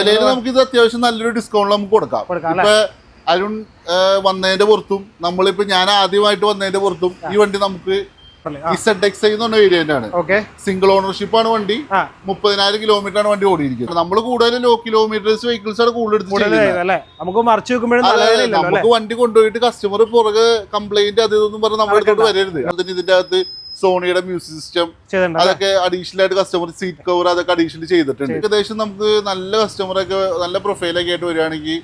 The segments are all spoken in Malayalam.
വിലയിൽ നമുക്ക് ഇത് അത്യാവശ്യം നല്ലൊരു ഡിസ്കൗണ്ട് നമുക്ക് കൊടുക്കാം. ഇപ്പൊ അരുൺ വന്നതിന്റെ പുറത്തും നമ്മളിപ്പോ ഞാൻ ആദ്യമായിട്ട് വന്നതിന്റെ പുറത്തും ഈ വണ്ടി നമുക്ക് പറഞ്ഞ വേരിയന്റ് ആണ്. സിംഗിൾ ഓണർഷിപ്പ് ആണ് വണ്ടി. മുപ്പതിനായിരം കിലോമീറ്റർ ആണ് വണ്ടി ഓടിയിരിക്കുന്നത്. നമ്മൾ കൂടുതൽ ലോ കിലോമീറ്റേഴ്സ് വെഹിക്കിൾസ് ആണ് കൂടുതൽ നമുക്ക് മറിച്ച് നമുക്ക് വണ്ടി കൊണ്ടുപോയിട്ട് കസ്റ്റമർ പുറകെ കംപ്ലൈന്റ് അത് ഇതൊന്നും പറഞ്ഞ് നമ്മളെടുത്തോട്ട് വരരുത്. അതിന് ഇതിന്റെ അകത്ത് സോണിയുടെ മ്യൂസിക് സിസ്റ്റം അതൊക്കെ അഡീഷണൽ ആയിട്ട് കസ്റ്റമർ സീറ്റ് കവർ അതൊക്കെ അഡീഷണൽ ചെയ്തിട്ടുണ്ട്. ഏകദേശം നമുക്ക് നല്ല കസ്റ്റമറൊക്കെ നല്ല പ്രൊഫൈലൊക്കെ ആയിട്ട് വരികയാണെങ്കിൽ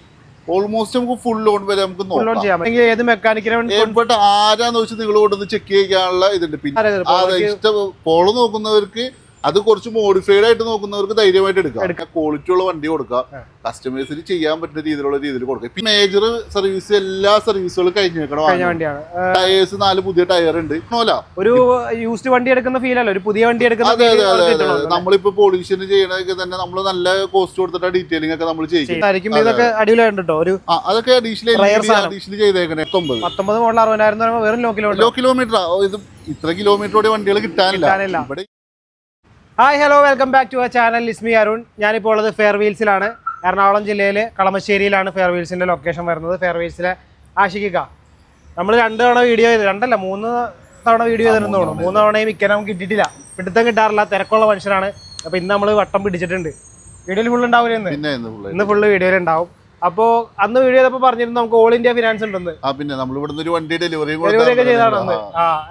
ഓൾമോസ്റ്റ് നമുക്ക് ഫുൾ ലോൺ വരെ നമുക്ക് നോക്കാം. ഏത് മെക്കാനിക്കിനെ ആരാന്ന് വെച്ചാൽ നിങ്ങൾ കൊണ്ടുവന്ന് ചെക്ക് ചെയ്യാനുള്ള ഇതുണ്ട്. പിന്നെ ഇഷ്ടം പോൾ നോക്കുന്നവർക്ക് അത് കുറച്ച് മോഡിഫൈഡ് ആയിട്ട് നോക്കുന്നവർക്ക് ധൈര്യമായിട്ട് എടുക്കാം. ക്വാളിറ്റി ഉള്ള വണ്ടി കൊടുക്കാം. കസ്റ്റമേഴ്സിന് ചെയ്യാൻ പറ്റുന്ന രീതിയിലുള്ള രീതിയിൽ കൊടുക്കുക ഇപ്പൊ മേജർ സർവീസ് എല്ലാ സർവീസുകളും കഴിഞ്ഞേക്കണം ടയേഴ്സ് നാല് പുതിയ ടയർ ഉണ്ട്. ഒരു യൂസ്ഡ് വണ്ടി എടുക്കുന്ന ഫീൽ അല്ല. ഒരു പുതിയ വണ്ടി എടുക്കുന്ന അതെ അതെ അതെ നമ്മളിപ്പോ പൊളിഷൻ ചെയ്യണതൊക്കെ തന്നെ നമ്മൾ നല്ല കോസ്റ്റ് കൊടുത്തിട്ട് ഡീറ്റെയിലിംഗ് ഒക്കെ നമ്മൾ ചെയ്യും. ഇതൊക്കെ അടിപൊളിയായിട്ട് ഒരു അതൊക്കെ അഡീഷണൽ. അഡീഷണൽ ചെയ്തേക്കണേ തൊമ്പത് പത്തൊമ്പത് മോഡൽ അറുപതിനായിരം വെറും ലോ കിലോമീറ്റർ ലോ കിലോമീറ്റർ ഇത് ഇത്ര കിലോമീറ്ററോടെ വണ്ടികൾ കിട്ടാനില്ല. കിട്ടാനില്ല. ഇവിടെ hi hello welcome back to our channel Lismi Arun ഞാനിപ്പോൾ ഉള്ളത് ഫെയർ വീൽസിലാണ് എറണാകുളം ജില്ലയിലെ കളമശ്ശേരിയിലാണ് ഫെയർ വീൽസിന്റെ ലൊക്കേഷൻ വരുന്നത്. ഫെയർ വീൽസിലെ നമ്മൾ രണ്ട് തവണ വീഡിയോ ചെയ്ത് രണ്ടല്ല മൂന്ന് തവണ വീഡിയോ ചെയ്തിരുന്നു തോന്നുന്നു. മൂന്ന് തവണയും മിക്ക നമുക്ക് കിട്ടിയിട്ടില്ല. പിടുത്തം കിട്ടാറില്ല തിരക്കുള്ള മനുഷ്യരാണ്. അപ്പോൾ ഇന്ന് നമ്മൾ വട്ടം പിടിച്ചിട്ടുണ്ട്. വീഡിയോയിൽ ഫുൾ ഉണ്ടാവില്ല ഇന്ന്? ഇന്ന് ഫുള്ള് വീഡിയോയിൽ ഉണ്ടാവും. അപ്പോൾ അന്ന് വീഡിയോ ചെയ്തപ്പോൾ പറഞ്ഞിരുന്നു നമുക്ക് ഓൾ ഇന്ത്യ ഫിനാൻസ് ഉണ്ടെന്ന്. ആ പിന്നെ നമ്മൾ ഇവിടുന്ന് ഒരു വണ്ടി ഡെലിവറിയും ഡെലിവറി ഒക്കെ ചെയ്താണ്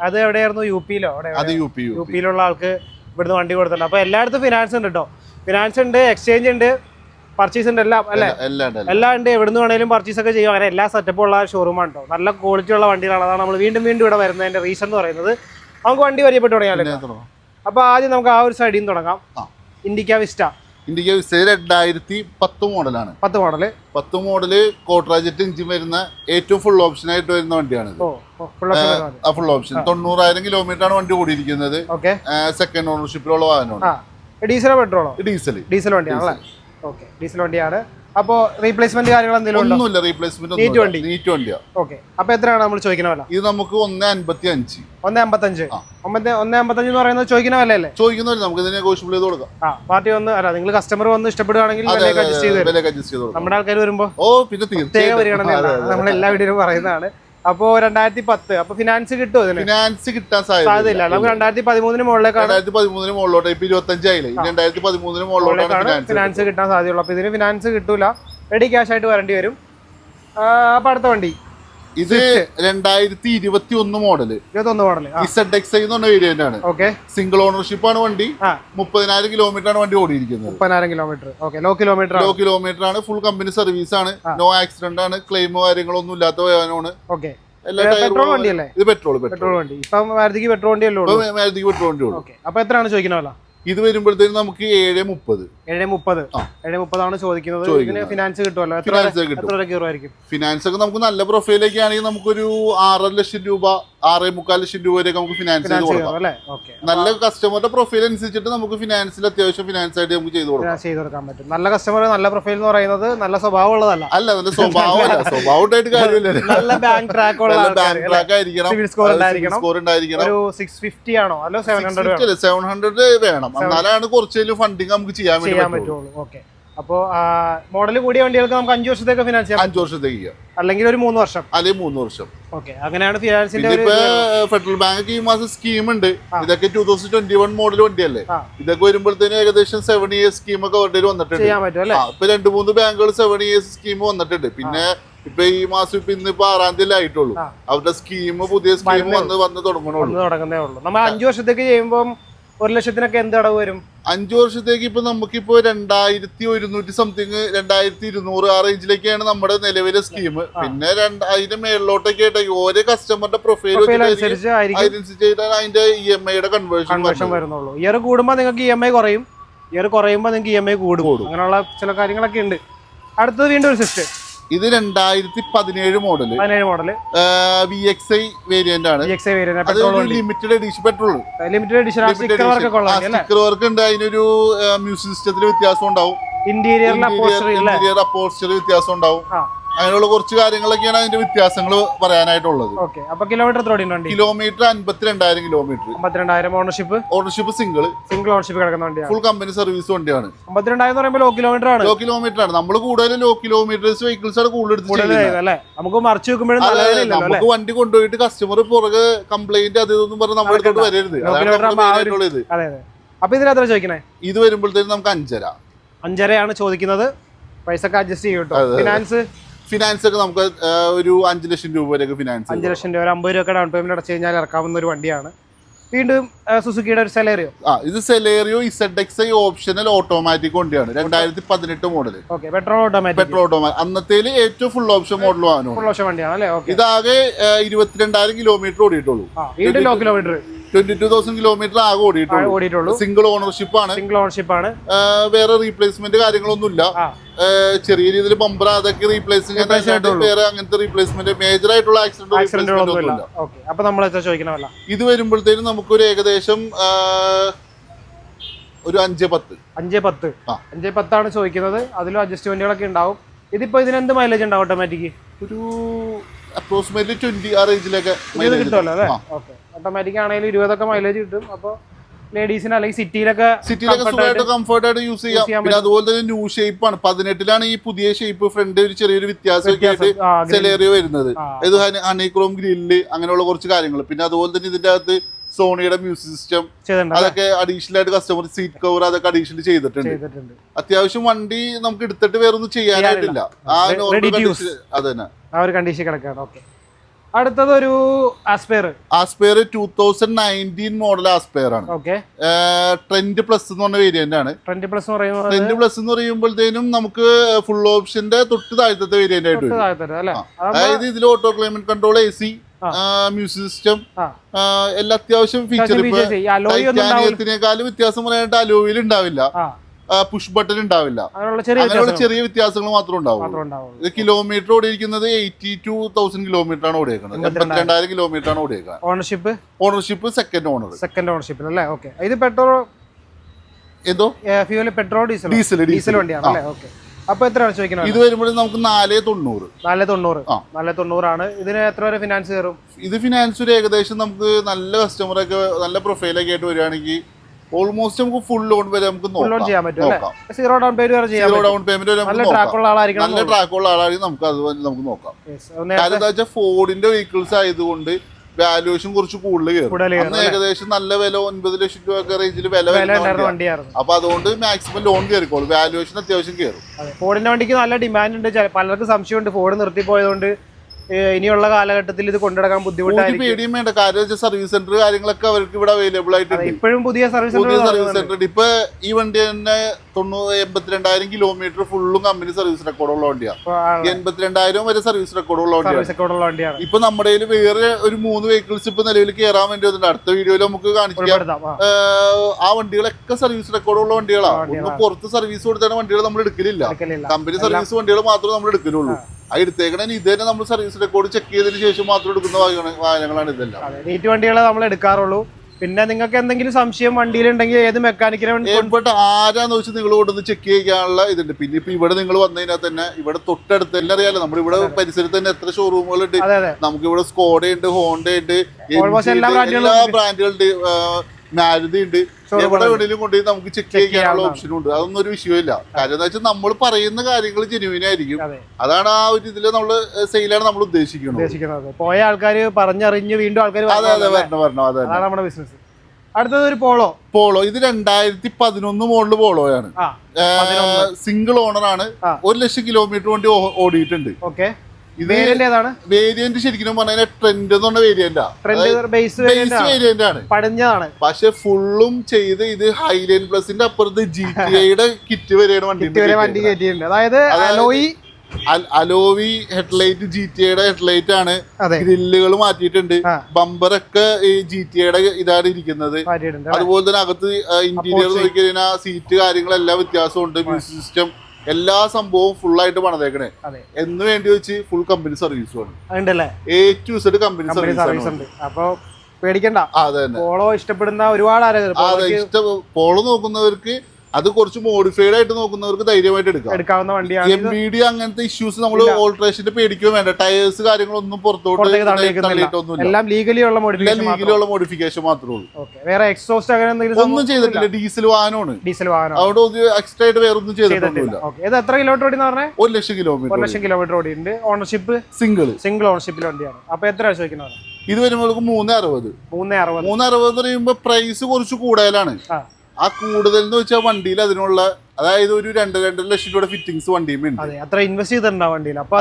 അത് എവിടെയായിരുന്നു? യു പിയിലോ അവിടെ അത് യു പി യു യു പിയിലുള്ള ആൾക്ക് ഇവിടുന്ന് വണ്ടി കൊടുത്തിട്ടുണ്ട്. അപ്പോൾ എല്ലായിടത്തും ഫിനാൻസ് ഉണ്ട് കേട്ടോ ഫിനാൻസ് ഉണ്ട് എക്സ്ചേഞ്ച് ഉണ്ട് പർച്ചേസ് ഉണ്ട് എല്ലാം അല്ലേ? എല്ലാം ഉണ്ട്, എവിടുന്ന് വേണേലും പർച്ചേസ് ഒക്കെ ചെയ്യും. അങ്ങനെ എല്ലാ സെറ്റപ്പും ഉള്ള ഷോറൂമാണ് കേട്ടോ നല്ല ക്വാളിറ്റി ഉള്ള വണ്ടികളാണ്. അതാണ് നമ്മൾ വീണ്ടും വീണ്ടും ഇവിടെ വരുന്നതിന്റെ റീസൺ എന്ന് പറയുന്നത്. നമുക്ക് വണ്ടി പരിചയപ്പെട്ട് തുടങ്ങിയാലോ? അപ്പൊ ആദ്യം നമുക്ക് ആ ഒരു സൈഡിൽ നിന്ന് തുടങ്ങാം. ഇൻഡിക്ക വിസ്റ്റ ഇന്ത്യയ്ക്ക് വിസ രണ്ടായിരത്തി പത്ത് മോഡലാണ്. പത്ത് മോഡൽ. പത്ത് മോഡൽ കോട്രാജറ്റ് എഞ്ചിൻ വരുന്ന ഏറ്റവും ഫുൾ ഓപ്ഷൻ ആയിട്ട് വരുന്ന വണ്ടിയാണ് ഓ ഫുൾ ഓപ്ഷൻ ആ ഫുൾ ഓപ്ഷൻ തൊണ്ണൂറായിരം കിലോമീറ്റർ ആണ് വണ്ടി ഓടിയിരിക്കുന്നത് സെക്കൻഡ് ഓണർഷിപ്പിലുള്ള വാഹനമാണ്. ഡീസലോ പെട്രോളോ? ഡീസൽ. ഡീസൽ വണ്ടിയാണല്ലേ? ഓക്കെ ഡീസൽ വണ്ടിയാണ്. അപ്പോൾ റീപ്ലേസ്മെന്റ് കാര്യങ്ങൾ എന്തെങ്കിലും ഒന്നുമില്ല റീപ്ലേസ്മെന്റ് നീറ്റ് വണ്ടി. നീറ്റ് വണ്ടിയാ. ഓക്കെ അപ്പോൾ എത്രയാണ് നമ്മൾ ചോദിക്കുന്ന വില? ഇത് നമുക്ക് ഒന്ന് അൻപത്തി അഞ്ച് ഒന്ന് അമ്പത്തഞ്ച്. ഒമ്പത് ഒന്ന് അമ്പത്തഞ്ച് എന്ന് പറയുന്നത് ചോദിക്കുന്ന വിലയല്ലേ? ചോദിക്കുന്ന നമുക്ക് ഇതിനെ നെഗോഷ്യബിൾ ചെയ്ത് കൊടുക്കാം. ആ പാർട്ടി ഒന്ന് അല്ല നിങ്ങൾ കസ്റ്റമർ വന്ന് ഇഷ്ടപ്പെടുകയാണെങ്കിൽ വിലയൊക്കെ അഡ്ജസ്റ്റ് ചെയ്ത് നമ്മുടെ ആൾക്കാർ വരുമ്പോൾ ഓ പിന്നെ തീർച്ചയായും പരിഗണനയാണ്. നമ്മൾ എല്ലാ വീഡിയോയിലും പറയുന്നതാണ്. അപ്പോൾ രണ്ടായിരത്തി പത്ത് അപ്പൊ ഫിനാൻസ് കിട്ടുമോ ഇതിന്? ഫിനാൻസ് കിട്ടാൻ സാധ്യതയില്ല. നമുക്ക് രണ്ടായിരത്തി പതിമൂന്നിന് മുകളിലേക്കാണ്. രണ്ടായിരത്തി പതിമൂന്നിന് മുകളിലോട്ട് ഇപ്പൊ ഇരുപത്തി അഞ്ചായില്ലേ ഇനി രണ്ടായിരത്തി പതിമൂന്നിന് മുകളിലോട്ടാണ് ഫിനാൻസ് കിട്ടാൻ സാധ്യതയുള്ളൂ. അപ്പൊ ഇതിന് ഫിനാൻസ് കിട്ടൂല. റെഡി ക്യാഷ് ആയിട്ട് വരേണ്ടി വരും. അപ്പൊ അടുത്ത വണ്ടി. ഇത് രണ്ടായിരത്തി ഇരുപത്തി ഒന്ന് മോഡൽ ഇസഡ് എക്സ് എന്ന് പറഞ്ഞ വേരിയന്റ് ആണ്. ഓക്കെ. സിംഗിൾ ഓണർഷിപ്പ് ആണ് വണ്ടി. മുപ്പതിനായിരം കിലോമീറ്റർ ആണ് വണ്ടി ഓടിയിരിക്കുന്നത്. മുപ്പതിനായിരം kilometre okay low kilometre low kilometre ആണ് ഫുൾ കമ്പനി സർവീസ് ആണ്. നോ ആക്സിഡന്റ് ആണ് ക്ലെയിം കാര്യങ്ങളൊന്നും ഇല്ലാത്ത വാഹനമാണ്. പെട്രോൾ വണ്ടി വണ്ടിയല്ലേ? ഇത് പെട്രോൾ പെട്രോൾ വണ്ടി. ഇപ്പം മാരുതിക്ക് പെട്രോൾ വണ്ടിയല്ലേ മാരുതിക്ക് പെട്രോൾ വണ്ടി അപ്പൊ എത്രയാണ് ചോദിക്കുന്ന ഇത് വരുമ്പോഴത്തേക്കും നമുക്ക് ഏഴ് മുപ്പത്. ഏഴ് മുപ്പത്. ആ. ഏഴ് മുപ്പതാണ് ചോദിക്കുന്നത്. ഇതിന്. ഫിനാൻസ് കിട്ടുമല്ലോ? ഫിനാൻസ് കിട്ടും. ഒക്കെ നമുക്ക് നല്ല പ്രൊഫൈലൊക്കെ ആണെങ്കിൽ നമുക്കൊരു ആറര ലക്ഷം രൂപ ആറേ മുക്കാൽ ലക്ഷം രൂപ വരെയൊക്കെ നമുക്ക് ഫിനാൻസ് ചെയ്ത് കൊടുക്കാം. നല്ല കസ്റ്റമറുടെ പ്രൊഫൈൽ അനുസരിച്ചിട്ട് നമുക്ക് ഫിനാൻസിൽ അത്യാവശ്യം ഫിനാൻസ് ആയിട്ട് നമുക്ക് ചെയ്ത് കൊടുക്കാം. ചെയ്ത് കൊടുക്കാൻ പറ്റും. നല്ല കസ്റ്റമർ നല്ല പ്രൊഫൈൽ എന്ന് പറയുന്നത് നല്ല സ്വഭാവം ഉള്ളതല്ല. അല്ല നല്ല സ്വഭാവമല്ല സ്വഭാവമായിട്ട് കാര്യമില്ല. നല്ല ബാങ്ക് ട്രാക്ക് ഉള്ള ബാങ്ക് ട്രാക്ക് ആയിരിക്കണം. Civil ഉണ്ടായിരിക്കണം. സ്കോർ ഉണ്ടായിരിക്കണം. ഒരു സിക്സ് ഫിഫ്റ്റി ആണോ? അല്ലോ സെവൻ ഹൺഡ്രഡ് സെവൻ ഹൺഡ്രഡ് വേണം. എന്നാലാണ് കുറച്ചേലും ഫണ്ടിങ് നമുക്ക് ചെയ്യാൻ വേണ്ടി ചെയ്യാൻ പറ്റുള്ളൂ. ഓക്കെ അപ്പോൾ മോഡൽ കൂടിയ വണ്ടികൾക്ക് നമുക്ക് അഞ്ച് വർഷത്തേക്ക് ഫിനാൻസ് ചെയ്യാം അഞ്ചു വർഷത്തേക്ക് അല്ലെങ്കിൽ ഒരു മൂന്ന് വർഷം. അല്ലെങ്കിൽ മൂന്ന് വർഷം. ഓക്കെ അങ്ങനെയാണ് ഫിനാൻസിന്റെ ഫെഡറൽ ബാങ്ക് ഈ മാസം സ്കീം ഉണ്ട്. ഇതൊക്കെ two thousand twenty one model വണ്ടിയല്ലേ. ഇതൊക്കെ വരുമ്പോഴത്തേനും ഏകദേശം സെവൻ ഇയേഴ്സ് സ്കീം ഒക്കെ അവരുടെ വന്നിട്ടുണ്ട്. ഇപ്പൊ രണ്ട് മൂന്ന് ബാങ്കുകൾ സെവൻ ഇയേഴ്സ് സ്കീം വന്നിട്ടുണ്ട്. പിന്നെ ഇപ്പൊ ഈ മാസം ഇപ്പൊ ഇന്ന് ഇപ്പൊ ആറാം തീയതി ആയിട്ടുള്ളൂ. അവരുടെ സ്കീം പുതിയ സ്കീം വന്ന് വന്ന് തുടങ്ങണുള്ളൂ തുടങ്ങുന്നേ ഉള്ളൂ. നമ്മൾ അഞ്ചു വർഷത്തേക്ക് ചെയ്യുമ്പോൾ ഒരു ലക്ഷത്തിനൊക്കെ എന്ത് അടവ് വരും? അഞ്ചു വർഷത്തേക്ക് ഇപ്പൊ നമുക്കിപ്പോ രണ്ടായിരത്തി ഒരുന്നൂറ്റി സംതിങ് രണ്ടായിരത്തി ഇരുന്നൂറ് ആ റേഞ്ചിലേക്കാണ് നമ്മുടെ നിലവിലെ സ്കീം പിന്നെ രണ്ടായിരം മേളിലോട്ടൊക്കെ ആയിട്ട് ഓരോ കസ്റ്റമറിന്റെ പ്രൊഫൈൽ അനുസരിച്ച് അതിന്റെ ഇ എം ഐയുടെ കൺവേർഷൻ വരുന്നുള്ളൂ. ഇയർ കൂടുമ്പോൾ നിങ്ങൾക്ക് ഇ എം ഐ കുറയും. ഇയർ കുറയുമ്പോൾ നിങ്ങൾക്ക് ഇ എം ഐ കൂടും. അങ്ങനെയുള്ള ചില കാര്യങ്ങളൊക്കെ ഉണ്ട്. അടുത്തത് വീണ്ടും ഒരു സിസ്റ്റം ഇത് രണ്ടായിരത്തി പതിനേഴ് മോഡൽ പതിനേഴ് model V X I variant ആണ് limited edition petrol limited edition sticker work ഉണ്ട്. അതിനൊരു മ്യൂസിക് സിസ്റ്റത്തിൽ വ്യത്യാസം ഉണ്ടാവും. ഇന്റീരിയർ ഇന്റീരിയർ അപ്പോസ്റ്റർ വ്യത്യാസം ഉണ്ടാവും. അങ്ങനെയുള്ള കുറച്ച് കാര്യങ്ങളൊക്കെയാണ് അതിന്റെ വ്യത്യാസങ്ങൾ പറയാനായിട്ടുള്ളത്. ഓക്കെ. അപ്പൊ കിലോമീറ്റർ എത്ര ഓടിയുണ്ട് വണ്ടി? കിലോമീറ്റർ അൻപത്തിരണ്ടായിരം kilometre അമ്പത്തിരണ്ടായിരം ownership ownership single single ownership കിടക്കുന്ന വണ്ടിയാണ്. ഫുൾ കമ്പനി സർവീസ് വണ്ടിയാണ്. അമ്പത്തിരണ്ടായിരം പറയുമ്പോൾ ലോ കിലോമീറ്റർ ആണ്. ലോ കിലോമീറ്റർ ആണ്. നമ്മൾ കൂടുതലും ലോ കിലോമീറ്റേഴ്സ് വെഹിക്കിൾസ് ആണ് കൂടുതൽ എടുത്ത് ചെയ്യുന്നത്. അല്ലേ? നമുക്ക് മറിച്ച് വെക്കുമ്പോഴും അല്ലേ നമുക്ക് വണ്ടി കൊണ്ടുപോയിട്ട് കസ്റ്റമർ പുറകെ കംപ്ലൈന്റ് അത് ഇതൊന്നും പറഞ്ഞ് നമ്മുടെ അടുത്തോട്ട് വരരുത്. ലോ അതാണ് കിലോമീറ്റർ നമ്മുടെ ആകുമ്പോൾ ആ ഒരു- ആയിട്ടുള്ള ഇത് അതെ അതെ. അപ്പൊ ഇതിനെത്ര ചോദിക്കണേ? ഇത് വരുമ്പോഴത്തേക്കും നമുക്ക് അഞ്ചര. അഞ്ചരയാണ് ചോദിക്കുന്നത്. പൈസ ഒക്കെ അഡ്ജസ്റ്റ് ചെയ്യും കേട്ടോ. ഫിനാൻസ് ഫിനാൻസ് ഒക്കെ നമുക്ക് ഒരു അഞ്ച് ലക്ഷം രൂപ വരെയൊക്കെ ഫിനാൻസ് അഞ്ച് ലക്ഷം രൂപ ഒരു അമ്പത് രൂപ ഡൗൺ പേയ്മെന്റ് അടച്ചു കഴിഞ്ഞാൽ ഇറക്കാവുന്ന ഒരു വണ്ടിയാണ്. വീണ്ടും സുസുക്കിയുടെ ഒരു സെലേറിയോ ആ ഇത് Celerio Z X I optional automatic വണ്ടിയാണ്. രണ്ടായിരത്തി പതിനെട്ട് model petrol automatic petrol automatic അന്നത്തേൽ ഏറ്റവും ഫുൾ ഓപ്ഷൻ മോഡൽ ആണ് ഫുൾ ഓപ്ഷൻ വണ്ടിയാണ് അല്ലേ? ഇതാകെ ഇരുപത്തിരണ്ടായിരം kilometre ഓടിയിട്ടുള്ളൂ. Low kilometre twenty two thousand kilometre ആകെ ഓടിയിട്ടുള്ളൂ. സിംഗിൾ ഓണർഷിപ്പ് ആണ്. സിംഗിൾ ഓണർഷിപ്പ് ആണ്. വേറെ റീപ്ലേസ്മെന്റ് കാര്യങ്ങളൊന്നുമില്ല. ചെറിയ രീതിയിൽ ബമ്പർ അതൊക്കെ റീപ്ലേസിംഗ് Replace വേറെ അങ്ങനത്തെ റീപ്ലേസ്മെന്റ് മേജർ ആയിട്ടുള്ള ആക്സിഡന്റ് ഇത് വരുമ്പോഴത്തേനും നമുക്കൊരു ഏകദേശം ഒരു അഞ്ച് പത്ത്. അഞ്ച് പത്ത്. അഞ്ച് പത്താണ് ചോദിക്കുന്നത്. അതിലും അഡ്ജസ്റ്റ്മെന്റുകളൊക്കെ ഉണ്ടാവും. ഇതിപ്പോ ഇതിനെന്ത് മൈലേജ് ഉണ്ടാവും ഓട്ടോമാറ്റിക് ഒരു അപ്രോക്സിമേറ്റ്ലി ട്വന്റി ആ റേഞ്ചിലൊക്കെ കിട്ടുമല്ലോ അല്ലേ. ഓക്കെ. ഓട്ടോമാറ്റിക് ആണെങ്കിലും ഇരുപതൊക്കെ മൈലേജ് കിട്ടും. അപ്പോൾ ലേഡീസിന് അല്ലെങ്കിൽ സിറ്റിയിലൊക്കെ സിറ്റിയിലൊക്കെ സുഖമായിട്ട് കംഫർട്ട് ആയിട്ട് യൂസ് ചെയ്യാം. പിന്നെ അതുപോലെ തന്നെ ന്യൂ ഷേപ്പ് ആണ്. പതിനെട്ടിലാണ് ഈ പുതിയ ഷേപ്പ് ഫ്രണ്ട് ഒരു ചെറിയൊരു വ്യത്യാസമൊക്കെ ആയിട്ട്. സെലേറിയോ വരുന്നത്. ഇത് ഹണിക്രോം ഗ്രില്ല് അങ്ങനെയുള്ള കുറച്ച് കാര്യങ്ങൾ. പിന്നെ അതുപോലെ തന്നെ ഇതിന്റെ അകത്ത് സോണിയുടെ മ്യൂസിക് സിസ്റ്റം അതൊക്കെ അഡീഷണൽ ആയിട്ട് കസ്റ്റമർ സീറ്റ് കവർ അതൊക്കെ അഡീഷണൽ ചെയ്തിട്ടുണ്ട്. അത്യാവശ്യം വണ്ടി നമുക്ക് എടുത്തിട്ട് വേറെ ഒന്നും ചെയ്യാനായിട്ടില്ല ആ അത് തന്നെ. ആ ഒരു കണ്ടീഷൻ ഓക്കെ അടുത്തത് ഒരു Aspire Aspire two thousand nineteen model Aspire ആണ്. ട്രെൻഡ് പ്ലസ് എന്ന് പറഞ്ഞ വേരിയന്റ് ആണ്. ട്വന്റി പ്ലസ് ട്രെൻഡ് പ്ലസ് എന്ന് പറയുമ്പോഴത്തേനും നമുക്ക് ഫുൾ ഓപ്ഷന്റെ തൊട്ട് താഴത്തെ വേരിയന്റ് ആയിട്ട് അതായത് ഇതിൽ auto climate control A C. Music system. എല്ലാ അത്യാവശ്യം ഫീച്ചർ ടൈറ്റാനിയത്തിനേക്കാളും വ്യത്യാസം പറയാനായിട്ട് അലോയിൽ ഉണ്ടാവില്ല. പുഷ് ബട്ടൺ ഉണ്ടാവില്ല. അങ്ങനെയുള്ള ചെറിയ വ്യത്യാസങ്ങൾ. മാത്രമേ ഉണ്ടാവുള്ളൂ. ഉണ്ടാവുള്ളൂ. ഇത് കിലോമീറ്റർ ഓടിയിരിക്കുന്നത് എയ്റ്റി ടു തൗസൻഡ് കിലോമീറ്റർ ആണ് ഓടിയേക്കുന്നത് എൺപത്തിരണ്ടായിരം. കിലോമീറ്റർ ആണ് ഓടിയേക്കുന്നത് ownership ownership second owner second ownership അല്ലേ? ഓക്കെ ഇത് പെട്രോൾ എന്തോ? Fuel petrol diesel diesel diesel വണ്ടിയാണ് അല്ലേ ഓക്കെ അപ്പൊ എത്രയാണ് ചോദിക്കുന്നത് ഇത് വരുമ്പോഴും നമുക്ക് നാല് തൊണ്ണൂറ്. നാല് തൊണ്ണൂറ്. ആ. നാല് തൊണ്ണൂറാണ്. ഇതിന് എത്ര വരെ ഫിനാൻസ് കയറും? ഇത് ഫിനാൻസ് ഒരു ഏകദേശം നമുക്ക് നല്ല കസ്റ്റമറൊക്കെ നല്ല പ്രൊഫൈലൊക്കെ ആയിട്ട് വരികയാണെങ്കിൽ ഓൾമോസ്റ്റ് നമുക്ക് ഫുൾ ലോൺ വരെ നമുക്ക് ലോൺ ചെയ്യാൻ പറ്റും സീറോ ഡൗൺ പേയ്മെന്റ് വരെ ചെയ്യാൻ സീറോ ഡൗൺ പേയ്മെന്റ് വരെ നല്ല ട്രാക്ക് ഉള്ള ട്രാക്കുള്ള നല്ല നല്ല ട്രാക്കുള്ള ആളായിരിക്കും നമുക്ക് അത് നമുക്ക് നോക്കാം. കാരണം എന്താ വെച്ചാൽ ഫോർഡിന്റെ വെഹിക്കിൾസ് ആയതുകൊണ്ട് വാല്യുവേഷൻ കുറച്ച് കൂടുതൽ കയറും. അന്ന് ഏകദേശം നല്ല വില ഒൻപത് ലക്ഷം രൂപ ഒക്കെ റേഞ്ചിൽ വില വണ്ടിയായിരുന്നു. അപ്പൊ അതുകൊണ്ട് മാക്സിമം ലോൺ കയറിക്കോളും. വാല്യുവേഷൻ അത്യാവശ്യം കയറും. ഫോണിന്റെ ഫോർഡിന്റെ വണ്ടിക്ക് നല്ല ഡിമാൻഡ് ഉണ്ട്. പലർക്കും സംശയമുണ്ട്. ഫോർഡ് നിർത്തി പോയതുകൊണ്ട് ഇനിയുള്ള കാലഘട്ടത്തിൽ ഇത് കൊണ്ടുനടക്കാൻ ബുദ്ധിമുട്ടായിരിക്കും. പേടിയും വേണ്ട. കാര്യം സർവീസ് സെന്റർ കാര്യങ്ങളൊക്കെ അവർക്ക് ഇവിടെ അവൈലബിൾ ആയിട്ടുണ്ട്. ഇപ്പോഴും പുതിയ സർവീസ് സെന്റർ ഇപ്പൊ ഈ വണ്ടി തന്നെ തൊണ്ണൂറ് എൺപത്തിരണ്ടായിരം കിലോമീറ്റർ ഫുള്ളും കമ്പനി സർവീസ് റെക്കോർഡ് ഉള്ള വണ്ടിയാണ് എൺപത്തിരണ്ടായിരം വരെ സർവീസ് റെക്കോർഡുള്ള വണ്ടിയാണ്. സർവീസ് ഒക്കെ ഉള്ള വണ്ടിയാണ്. ഇപ്പൊ നമ്മുടെ കയ്യിൽ വേറെ ഒരു മൂന്ന് വെഹിക്കിൾസ് ഇപ്പൊ നിലവിൽ കയറാൻ വേണ്ടി വന്നിട്ടുണ്ട്. അടുത്ത വീഡിയോയിൽ നമുക്ക് കാണിക്കാം. ആ. വണ്ടികളൊക്കെ സർവീസ് റെക്കോർഡുള്ള വണ്ടികളാണ് വണ്ടികളാ. ഒന്നും പുറത്ത് സർവീസ് കൊടുത്താണ് വണ്ടികൾ നമ്മൾ എടുക്കലില്ല. കമ്പനി സർവീസ് വണ്ടികൾ മാത്രമേ നമ്മൾ എടുക്കലുള്ളൂ. ആ. എടുത്തേക്കണേ ഇത് തന്നെ നമ്മൾ സർവീസ് റെക്കോർഡ് ചെക്ക് ചെയ്തതിന് ശേഷം മാത്രം എടുക്കുന്ന വാഹനങ്ങളാണ് ഇതെല്ലാം. നീറ്റ് വണ്ടികളെ നമ്മൾ എടുക്കാറുള്ളൂ. പിന്നെ നിങ്ങൾക്ക് എന്തെങ്കിലും സംശയം വണ്ടിയിലുണ്ടെങ്കിൽ ഏത് മെക്കാനിക്കിനെ ഏർപ്പെട്ട ആരാന്ന് വെച്ചാൽ നിങ്ങൾ കൊണ്ടുവന്ന് ചെക്ക് ചെയ്യാനുള്ള ഇതുണ്ട്. പിന്നെ ഇപ്പൊ ഇവിടെ നിങ്ങൾ വന്നതിനാൽ തന്നെ ഇവിടെ തൊട്ടടുത്ത് എല്ലാം അറിയാലോ നമ്മുടെ ഇവിടെ പരിസരത്ത് തന്നെ എത്ര ഷോറൂമുകളുണ്ട് അതെ അതെ. നമുക്ക് ഇവിടെ സ്കോഡ ഉണ്ട് ഹോണ്ട ഉണ്ട് എല്ലാ ഉണ്ട്, ഉണ്ട്. ബ്രാൻഡുകളുണ്ട് മാരുതി ഉണ്ട് എവിടെ. വേണേലും കൊണ്ടുപോയി നമുക്ക് ചെക്ക് ചെയ്യാനുള്ള ഓപ്ഷൻ ഓപ്ഷനും ഉണ്ട്. അതൊന്നും ഒരു വിഷയമില്ല കാര്യം എന്താ വെച്ചാൽ നമ്മൾ പറയുന്ന കാര്യങ്ങൾ ജെനുവിൻ ആയിരിക്കും. അതാണ് ആ ഒരു ഇതിൽ നമ്മൾ സെയിലാണ് നമ്മൾ ഉദ്ദേശിക്കുന്നത്. പോയ ആൾക്കാർ പറഞ്ഞറിഞ്ഞ് വീണ്ടും ആൾക്കാർ അതെ അതെ വരണം വരണം. അതെ നമ്മുടെ ബിസിനസ് അടുത്തത് ഒരു പോളോ പോളോ ഇത് രണ്ടായിരത്തി പതിനൊന്ന് മോഡൽ പോളോയാണ് സിംഗിൾ ഓണർ ആണ്. ഒരു ലക്ഷം കിലോമീറ്റർ വണ്ടി ഓടിയിട്ടുണ്ട്. ഓക്കെ വേരിയന്റ് ശരിക്കും പറഞ്ഞാൽ ട്രെൻഡ് എന്ന് പറഞ്ഞ വേരിയന്റാ ട്രെൻഡ് ബേസ് വേരിയന്റ് ആണ്. പടിഞ്ഞതാണ്. പക്ഷെ ഫുള്ളും ചെയ്ത് ഇത് ഹൈലൈൻ പ്ലസിന്റെ അപ്പുറത്ത് ജി ടി ഐയുടെ കിറ്റ് വരെയാണ് വണ്ടി വണ്ടി കയറ്റിയിട്ടുണ്ട് അതായത് alloy alloy headlight G T ഐയുടെ ഹെഡ്ലൈറ്റ് ആണ്. ഗ്രില്ലുകൾ മാറ്റിയിട്ടുണ്ട്. ബമ്പറൊക്കെ ഈ ജി ടി ഐയുടെ ഇതാണ് ഇരിക്കുന്നത്. അതുപോലെ തന്നെ അകത്ത് ഇന്റീരിയർ നോക്കി കഴിഞ്ഞാൽ സീറ്റ് കാര്യങ്ങളെല്ലാം വ്യത്യാസമുണ്ട്. മ്യൂസിക് സിസ്റ്റം എല്ലാ സംഭവവും full ആയിട്ട് പണിതേക്കണേ എന്ന് വേണ്ടി വെച്ച് ഫുൾ കമ്പനി സർവീസ് ആണ് ഉണ്ടല്ലേ A to Z company company service service ആണ്. ഉണ്ട്. അപ്പൊ പേടിക്കണ്ട. പോളോ ഇഷ്ടപ്പെടുന്ന ഒരുപാട് പോൾ നോക്കുന്നവർക്ക് അത് കുറച്ച് മോഡിഫൈഡ് ആയിട്ട് നോക്കുന്നവർക്ക് ധൈര്യമായിട്ട് എടുക്കാം. എടുക്കാവുന്ന വണ്ടിയാണ് എം ബി ഡി അങ്ങനത്തെ ഇഷ്യൂസ് നമ്മൾ ഓൾട്രേഷന്റെ പേടിക്കുകയും വേണ്ട. ടയേഴ്സ് കാര്യങ്ങളൊന്നും പുറത്തോട്ട് എല്ലാം ലീഗലി ഉള്ള മോഡിഫിക്കേഷൻ ഉള്ള മോഡിഫിക്കേഷൻ മാത്രമേ ഉള്ളൂ. വേറെ എക്സോസ്റ്റ് അങ്ങനെ എന്തെങ്കിലും ഒന്നും ചെയ്തിട്ടില്ല. ഡീസൽ വാഹനമാണ്. ഡീസൽ വാഹനം അവിടെ ഒരു എക്സ്ട്രാ ആയിട്ട് വേറെ ഒന്നും ചെയ്തിട്ടില്ല. ഇത് എത്ര കിലോമീറ്റർ ഓടി പറഞ്ഞാൽ ഒരു ലക്ഷം ഒരു കിലോമീറ്റർ ലക്ഷം കിലോമീറ്റർ ഓടിയുണ്ട് ഓണർഷിപ്പ് സിംഗിൾ സിംഗിൾ ഓണർഷിപ്പിൽ വണ്ടിയാണ്. അപ്പൊ എത്ര ചോദിക്കുന്നത് ഇത് വരുമ്പോൾ മൂന്ന് അറുപത്. മൂന്ന് അറുപത്. മൂന്ന് അറുപത് പറയുമ്പോൾ പ്രൈസ് കുറച്ച് കൂടുതലാണ്. ആ കൂടുതൽ എന്ന് വെച്ചാൽ വണ്ടിയിൽ അതിനുള്ള അതായത് ഒരു രണ്ട് രണ്ടര ലക്ഷം രൂപയുടെ ഫിറ്റിംഗ്സ് വണ്ടിയും ഉണ്ട്. അതെ അത്ര ഇൻവെസ്റ്റ് ചെയ്തിട്ടുണ്ടാവും വണ്ടിയിൽ. അപ്പൊ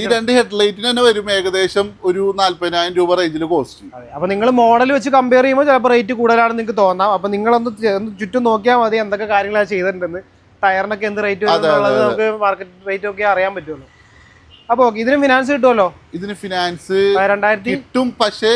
ഈ രണ്ട് ഹെഡ്ലൈറ്റിന് തന്നെ വരും ഏകദേശം ഒരു നാല്പതിനായിരം രൂപ റേഞ്ചിൽ കോസ്റ്റ് അപ്പൊ നിങ്ങൾ മോഡൽ വെച്ച് കമ്പയർ ചെയ്യുമ്പോൾ ചിലപ്പോൾ റേറ്റ് കൂടുതലാണെന്ന് നിങ്ങൾക്ക് തോന്നാം. അപ്പൊ നിങ്ങളൊന്ന് ഒന്ന് ചുറ്റും നോക്കിയാൽ മതി എന്തൊക്കെ കാര്യങ്ങളാണ് ചെയ്തിട്ടുണ്ടെന്ന്. ടയറിനൊക്കെ എന്ത് റേറ്റ് നമുക്ക് മാർക്കറ്റ് റേറ്റ് ഒക്കെ അറിയാൻ പറ്റുള്ളൂ. അപ്പൊ ഇതിന് ഫിനാൻസ് കിട്ടുമല്ലോ? ഇതിന് ഫിനാൻസ് രണ്ടായിരത്തി കിട്ടും പക്ഷേ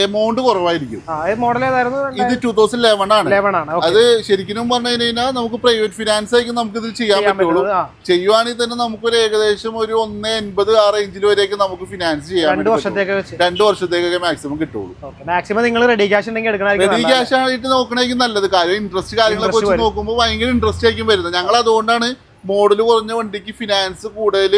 എമൗണ്ട് കുറവായിരിക്കും. മോഡൽ ഏതായിരുന്നു? ഇത് ടൂ തൗസൻഡ് ലെവൻ ആണ്. ലെവൻ ആണ് അത് ശരിക്കും പറഞ്ഞു കഴിഞ്ഞാൽ നമുക്ക് പ്രൈവറ്റ് ഫിനാൻസ് ആയിരിക്കും നമുക്ക് ഇത് ചെയ്യാൻ പറ്റുള്ളൂ. ചെയ്യുവാണെങ്കിൽ തന്നെ നമുക്ക് ഒരു ഏകദേശം ഒരു ഒന്ന് എൺപത് ആ റേഞ്ചിൽ വരെയൊക്കെ നമുക്ക് ഫിനാൻസ് ചെയ്യാൻ രണ്ട്. വർഷത്തേക്ക് രണ്ട് വർഷത്തേക്കൊക്കെ മാക്സിമം കിട്ടുള്ളൂ. മാക്സിമം നിങ്ങൾ റെഡി ക്യാഷ് ഉണ്ടെങ്കിൽ റെഡി ക്യാഷ് ആയിട്ട് നോക്കണേക്കും നല്ലത്. കാര്യം ഇൻട്രസ്റ്റ് കാര്യങ്ങളൊക്കെ വെച്ച് നോക്കുമ്പോൾ ഭയങ്കര ഇൻട്രസ്റ്റ് ആയിരിക്കും വരുന്നത്. ഞങ്ങൾ അതുകൊണ്ടാണ് മോഡൽ കുറഞ്ഞ വണ്ടിക്ക് ഫിനാൻസ് കൂടുതൽ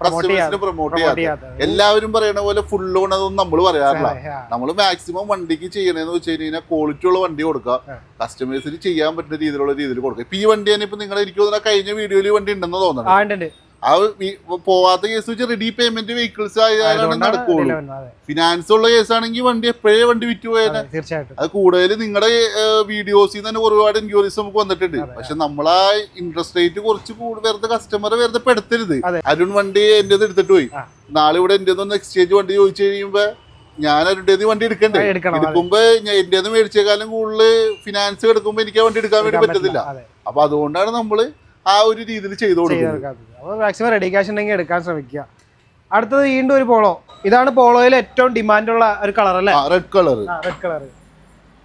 പ്രൊമോട്ട് ചെയ്യാതെ എല്ലാവരും പറയണ പോലെ ഫുൾ ലോൺ അതൊന്നും നമ്മൾ പറയാറില്ല. നമ്മൾ മാക്സിമം വണ്ടിക്ക് ചെയ്യണേന്ന് വെച്ച് കഴിഞ്ഞാൽ ക്വാളിറ്റി ഉള്ള വണ്ടി കൊടുക്കുക. കസ്റ്റമേഴ്സിന് ചെയ്യാൻ പറ്റുന്ന രീതിയിലുള്ള രീതിയിൽ കൊടുക്കുക. ഇപ്പൊ ഈ വണ്ടി തന്നെ ഇപ്പൊ നിങ്ങൾ എനിക്ക് തോന്നുന്ന കഴിഞ്ഞ വീഡിയോയിൽ വണ്ടി ഉണ്ടെന്ന് തോന്നണം ആ പോവാത്ത കേസ് വെച്ച് റെഡി പേയ്മെന്റ് വെഹിക്കിൾസ് ആയാലാണ് നടക്കുള്ളൂ. ഫിനാൻസ് ഉള്ള കേസാണെങ്കിൽ വണ്ടി എപ്പോഴേ വണ്ടി വിറ്റ് തീർച്ചയായിട്ടും. അത് കൂടുതൽ നിങ്ങളുടെ വീഡിയോസിൽ തന്നെ ഒരുപാട് എൻക്വയറീസ് നമുക്ക് വന്നിട്ടുണ്ട്. പക്ഷെ നമ്മളാ ഇൻട്രസ്റ്റ് റേറ്റ് കുറച്ച് കൂടുതൽ വെറുതെ കസ്റ്റമർ വെറുതെ പെടുത്തരുത്. അരുൺ വണ്ടി എന്റെ എടുത്തിട്ട് പോയി. നാളെ ഇവിടെ എന്റെ ഒന്ന് എക്സ്ചേഞ്ച് വണ്ടി ചോദിച്ചു കഴിയുമ്പോ ഞാൻ അവരുടെ വണ്ടി എടുക്കണ്ടേ. എടുക്കുമ്പോ ഞാൻ എന്റെ മേടിച്ചേക്കാളും കൂടുതൽ ഫിനാൻസ് എടുക്കുമ്പോ എനിക്ക് ആ വണ്ടി എടുക്കാൻ വേണ്ടി പറ്റത്തില്ല. അപ്പൊ അതുകൊണ്ടാണ് നമ്മൾ ആ ഒരു രീതിയിൽ ചെയ്തു കൊടുക്കുന്നത്. അപ്പോൾ മാക്സിമം റെഡി ക്യാഷ് ഉണ്ടെങ്കിൽ എടുക്കാൻ ശ്രമിക്കുക. അടുത്തത് വീണ്ടും ഒരു പോളോ ഇതാണ് പോളോയിൽ ഏറ്റവും ഡിമാൻഡുള്ള ഒരു കളർ അല്ലേ? റെഡ് കളർ റെഡ് കളർ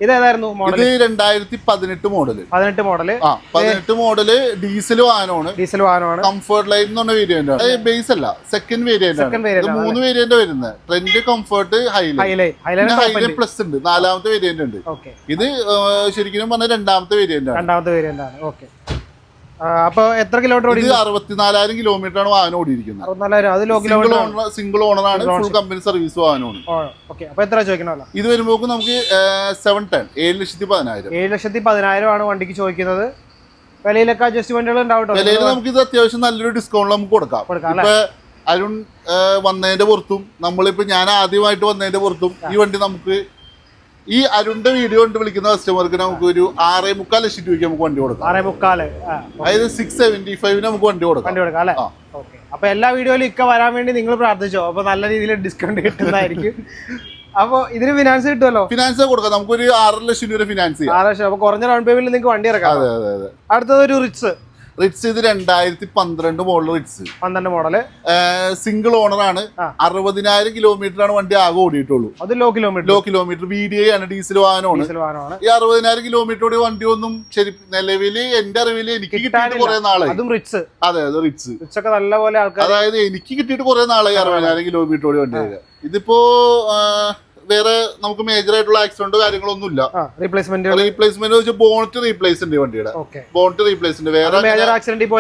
ഇത് ഏതായിരുന്നു മോഡൽ ഇത് രണ്ടായിരത്തി പതിനെട്ട് മോഡൽ പതിനെട്ട് മോഡൽ പതിനെട്ട് മോഡൽ ഡീസൽ വാഹനമാണ്. ഡീസൽ വാഹനമാണ്. കംഫർട്ട് ലൈൻ എന്ന് പറഞ്ഞ വേരിയന്റ് ആണ്. ബേസ് അല്ല സെക്കൻഡ് വേരിയന്റ് ആണ്. മൂന്ന് വേരിയന്റ് വരുന്നത്. Trend comfort highlight highlight highlight highlight plus ഉണ്ട്. നാലാമത്തെ വേരിയന്റ് ഉണ്ട്. ഇത് ശരിക്കും പറഞ്ഞ രണ്ടാമത്തെ വേരിയന്റ് ആണ്. രണ്ടാമത്തെ വേരിയന്റ് ആണ്. ഓക്കെ അപ്പൊ എത്ര കിലോമീറ്റർ അറുപത്തിനാലായിരം കിലോമീറ്റർ ആണ് വാഹനം ഓടിയിരിക്കുന്നത്. സിംഗിൾ ഓണർ ആണ്. ഫുൾ കമ്പനി സർവീസ് വാഹനമാണ്. അപ്പൊ എത്ര ചോദിക്കണമല്ലോ ഇത് വരുമ്പോൾ നമുക്ക് സെവൻ ടെൻ ഏഴ് ലക്ഷത്തി പതിനായിരം. ഏഴ് ലക്ഷത്തി പതിനായിരം ആണ് വണ്ടിക്ക് ചോദിക്കുന്നത്. വിലയിലൊക്കെ അഡ്ജസ്റ്റ്മെന്റുകൾ ഉണ്ടാവും വിലയിൽ നമുക്ക് ഇത് അത്യാവശ്യം നല്ലൊരു ഡിസ്കൗണ്ട് നമുക്ക് കൊടുക്കാം. കൊടുക്കാം, ഇപ്പൊ അരുൺ വന്നതിന്റെ പുറത്തും നമ്മളിപ്പോ ഞാൻ ആദ്യമായിട്ട് വന്നതിന്റെ പുറത്തും ഈ വണ്ടി നമുക്ക് ഈ അരുണിന്റെ വീഡിയോ കൊണ്ട് വിളിക്കുന്ന കസ്റ്റമർക്ക് നമുക്ക് ഒരു ആറേ മുക്കാൽ ലക്ഷം രൂപയ്ക്ക് നമുക്ക് വണ്ടി കൊടുക്കാം. ആറേ മുക്കാൽ. അതായത് സിക്സ് സെവന്റി ഫൈവിന് നമുക്ക് വണ്ടി കൊടുക്കാം. വണ്ടി കൊടുക്കാം അല്ലേ? ആ. അപ്പൊ എല്ലാ വീഡിയോയിലും ഇക്ക വരാൻ വേണ്ടി നിങ്ങൾ പ്രാർത്ഥിച്ചോ? അപ്പൊ നല്ല രീതിയിൽ ഡിസ്കൗണ്ട് കിട്ടുന്നതായിരിക്കും. അപ്പൊ ഇതിന് ഫിനാൻസ് കിട്ടുമല്ലോ? ഫിനാൻസ് കൊടുക്കാം. നമുക്കൊരു ആറര ലക്ഷം രൂപ ഫിനാൻസ് ചെയ്യാം. ആറ് ലക്ഷം. അപ്പൊ കുറഞ്ഞ ഡൗൺ പേയ്മെന്റിൽ നിങ്ങൾക്ക് വണ്ടി ഇറക്കാം. അതെ അതെ അതെ. അടുത്തത് ഒരു റിറ്റ്സ് റിറ്റ്സ് ഇത് രണ്ടായിരത്തി പന്ത്രണ്ട് മോഡൽ റിറ്റ്സ് പന്ത്രണ്ട് മോഡൽ സിംഗിൾ ഓണർ ആണ്. അറുപതിനായിരം കിലോമീറ്റർ ആണ് വണ്ടി ആകെ ഓടിയിട്ടുള്ളൂ. അത് low kilometre low kilometre V D I ആണ് ഡീസൽ വാഹനമാണ്. ഈ അറുപതിനായിരം കിലോമീറ്റർ വണ്ടി ഒന്നും ശരി നിലവിൽ എന്റെ അറിവിൽ എനിക്ക് കിട്ടിയിട്ട്. കുറെ നാളെ അതും റിറ്റ്സ് അതെ അതെ റിറ്റ്സ് ഒക്കെ നല്ല പോലെ ആൾക്കാർ അതായത് എനിക്ക് കിട്ടിയിട്ട് കുറെ നാളെ അറുപതിനായിരം കിലോമീറ്റർ ഓടി വണ്ടി. ഇതിപ്പോ വേറെ നമുക്ക് മേജർ ആയിട്ടുള്ള ആക്സിഡന്റോ കാര്യങ്ങളൊന്നും ഇല്ല റീപ്ലേസ്മെന്റ് റീപ്ലേസ്മെന്റ് ബോണറ്റ് റീപ്ലേസ് ഉണ്ട് വണ്ടിയുടെ. ബോണറ്റ് റീപ്ലേസ് ഉണ്ട്. വേറെ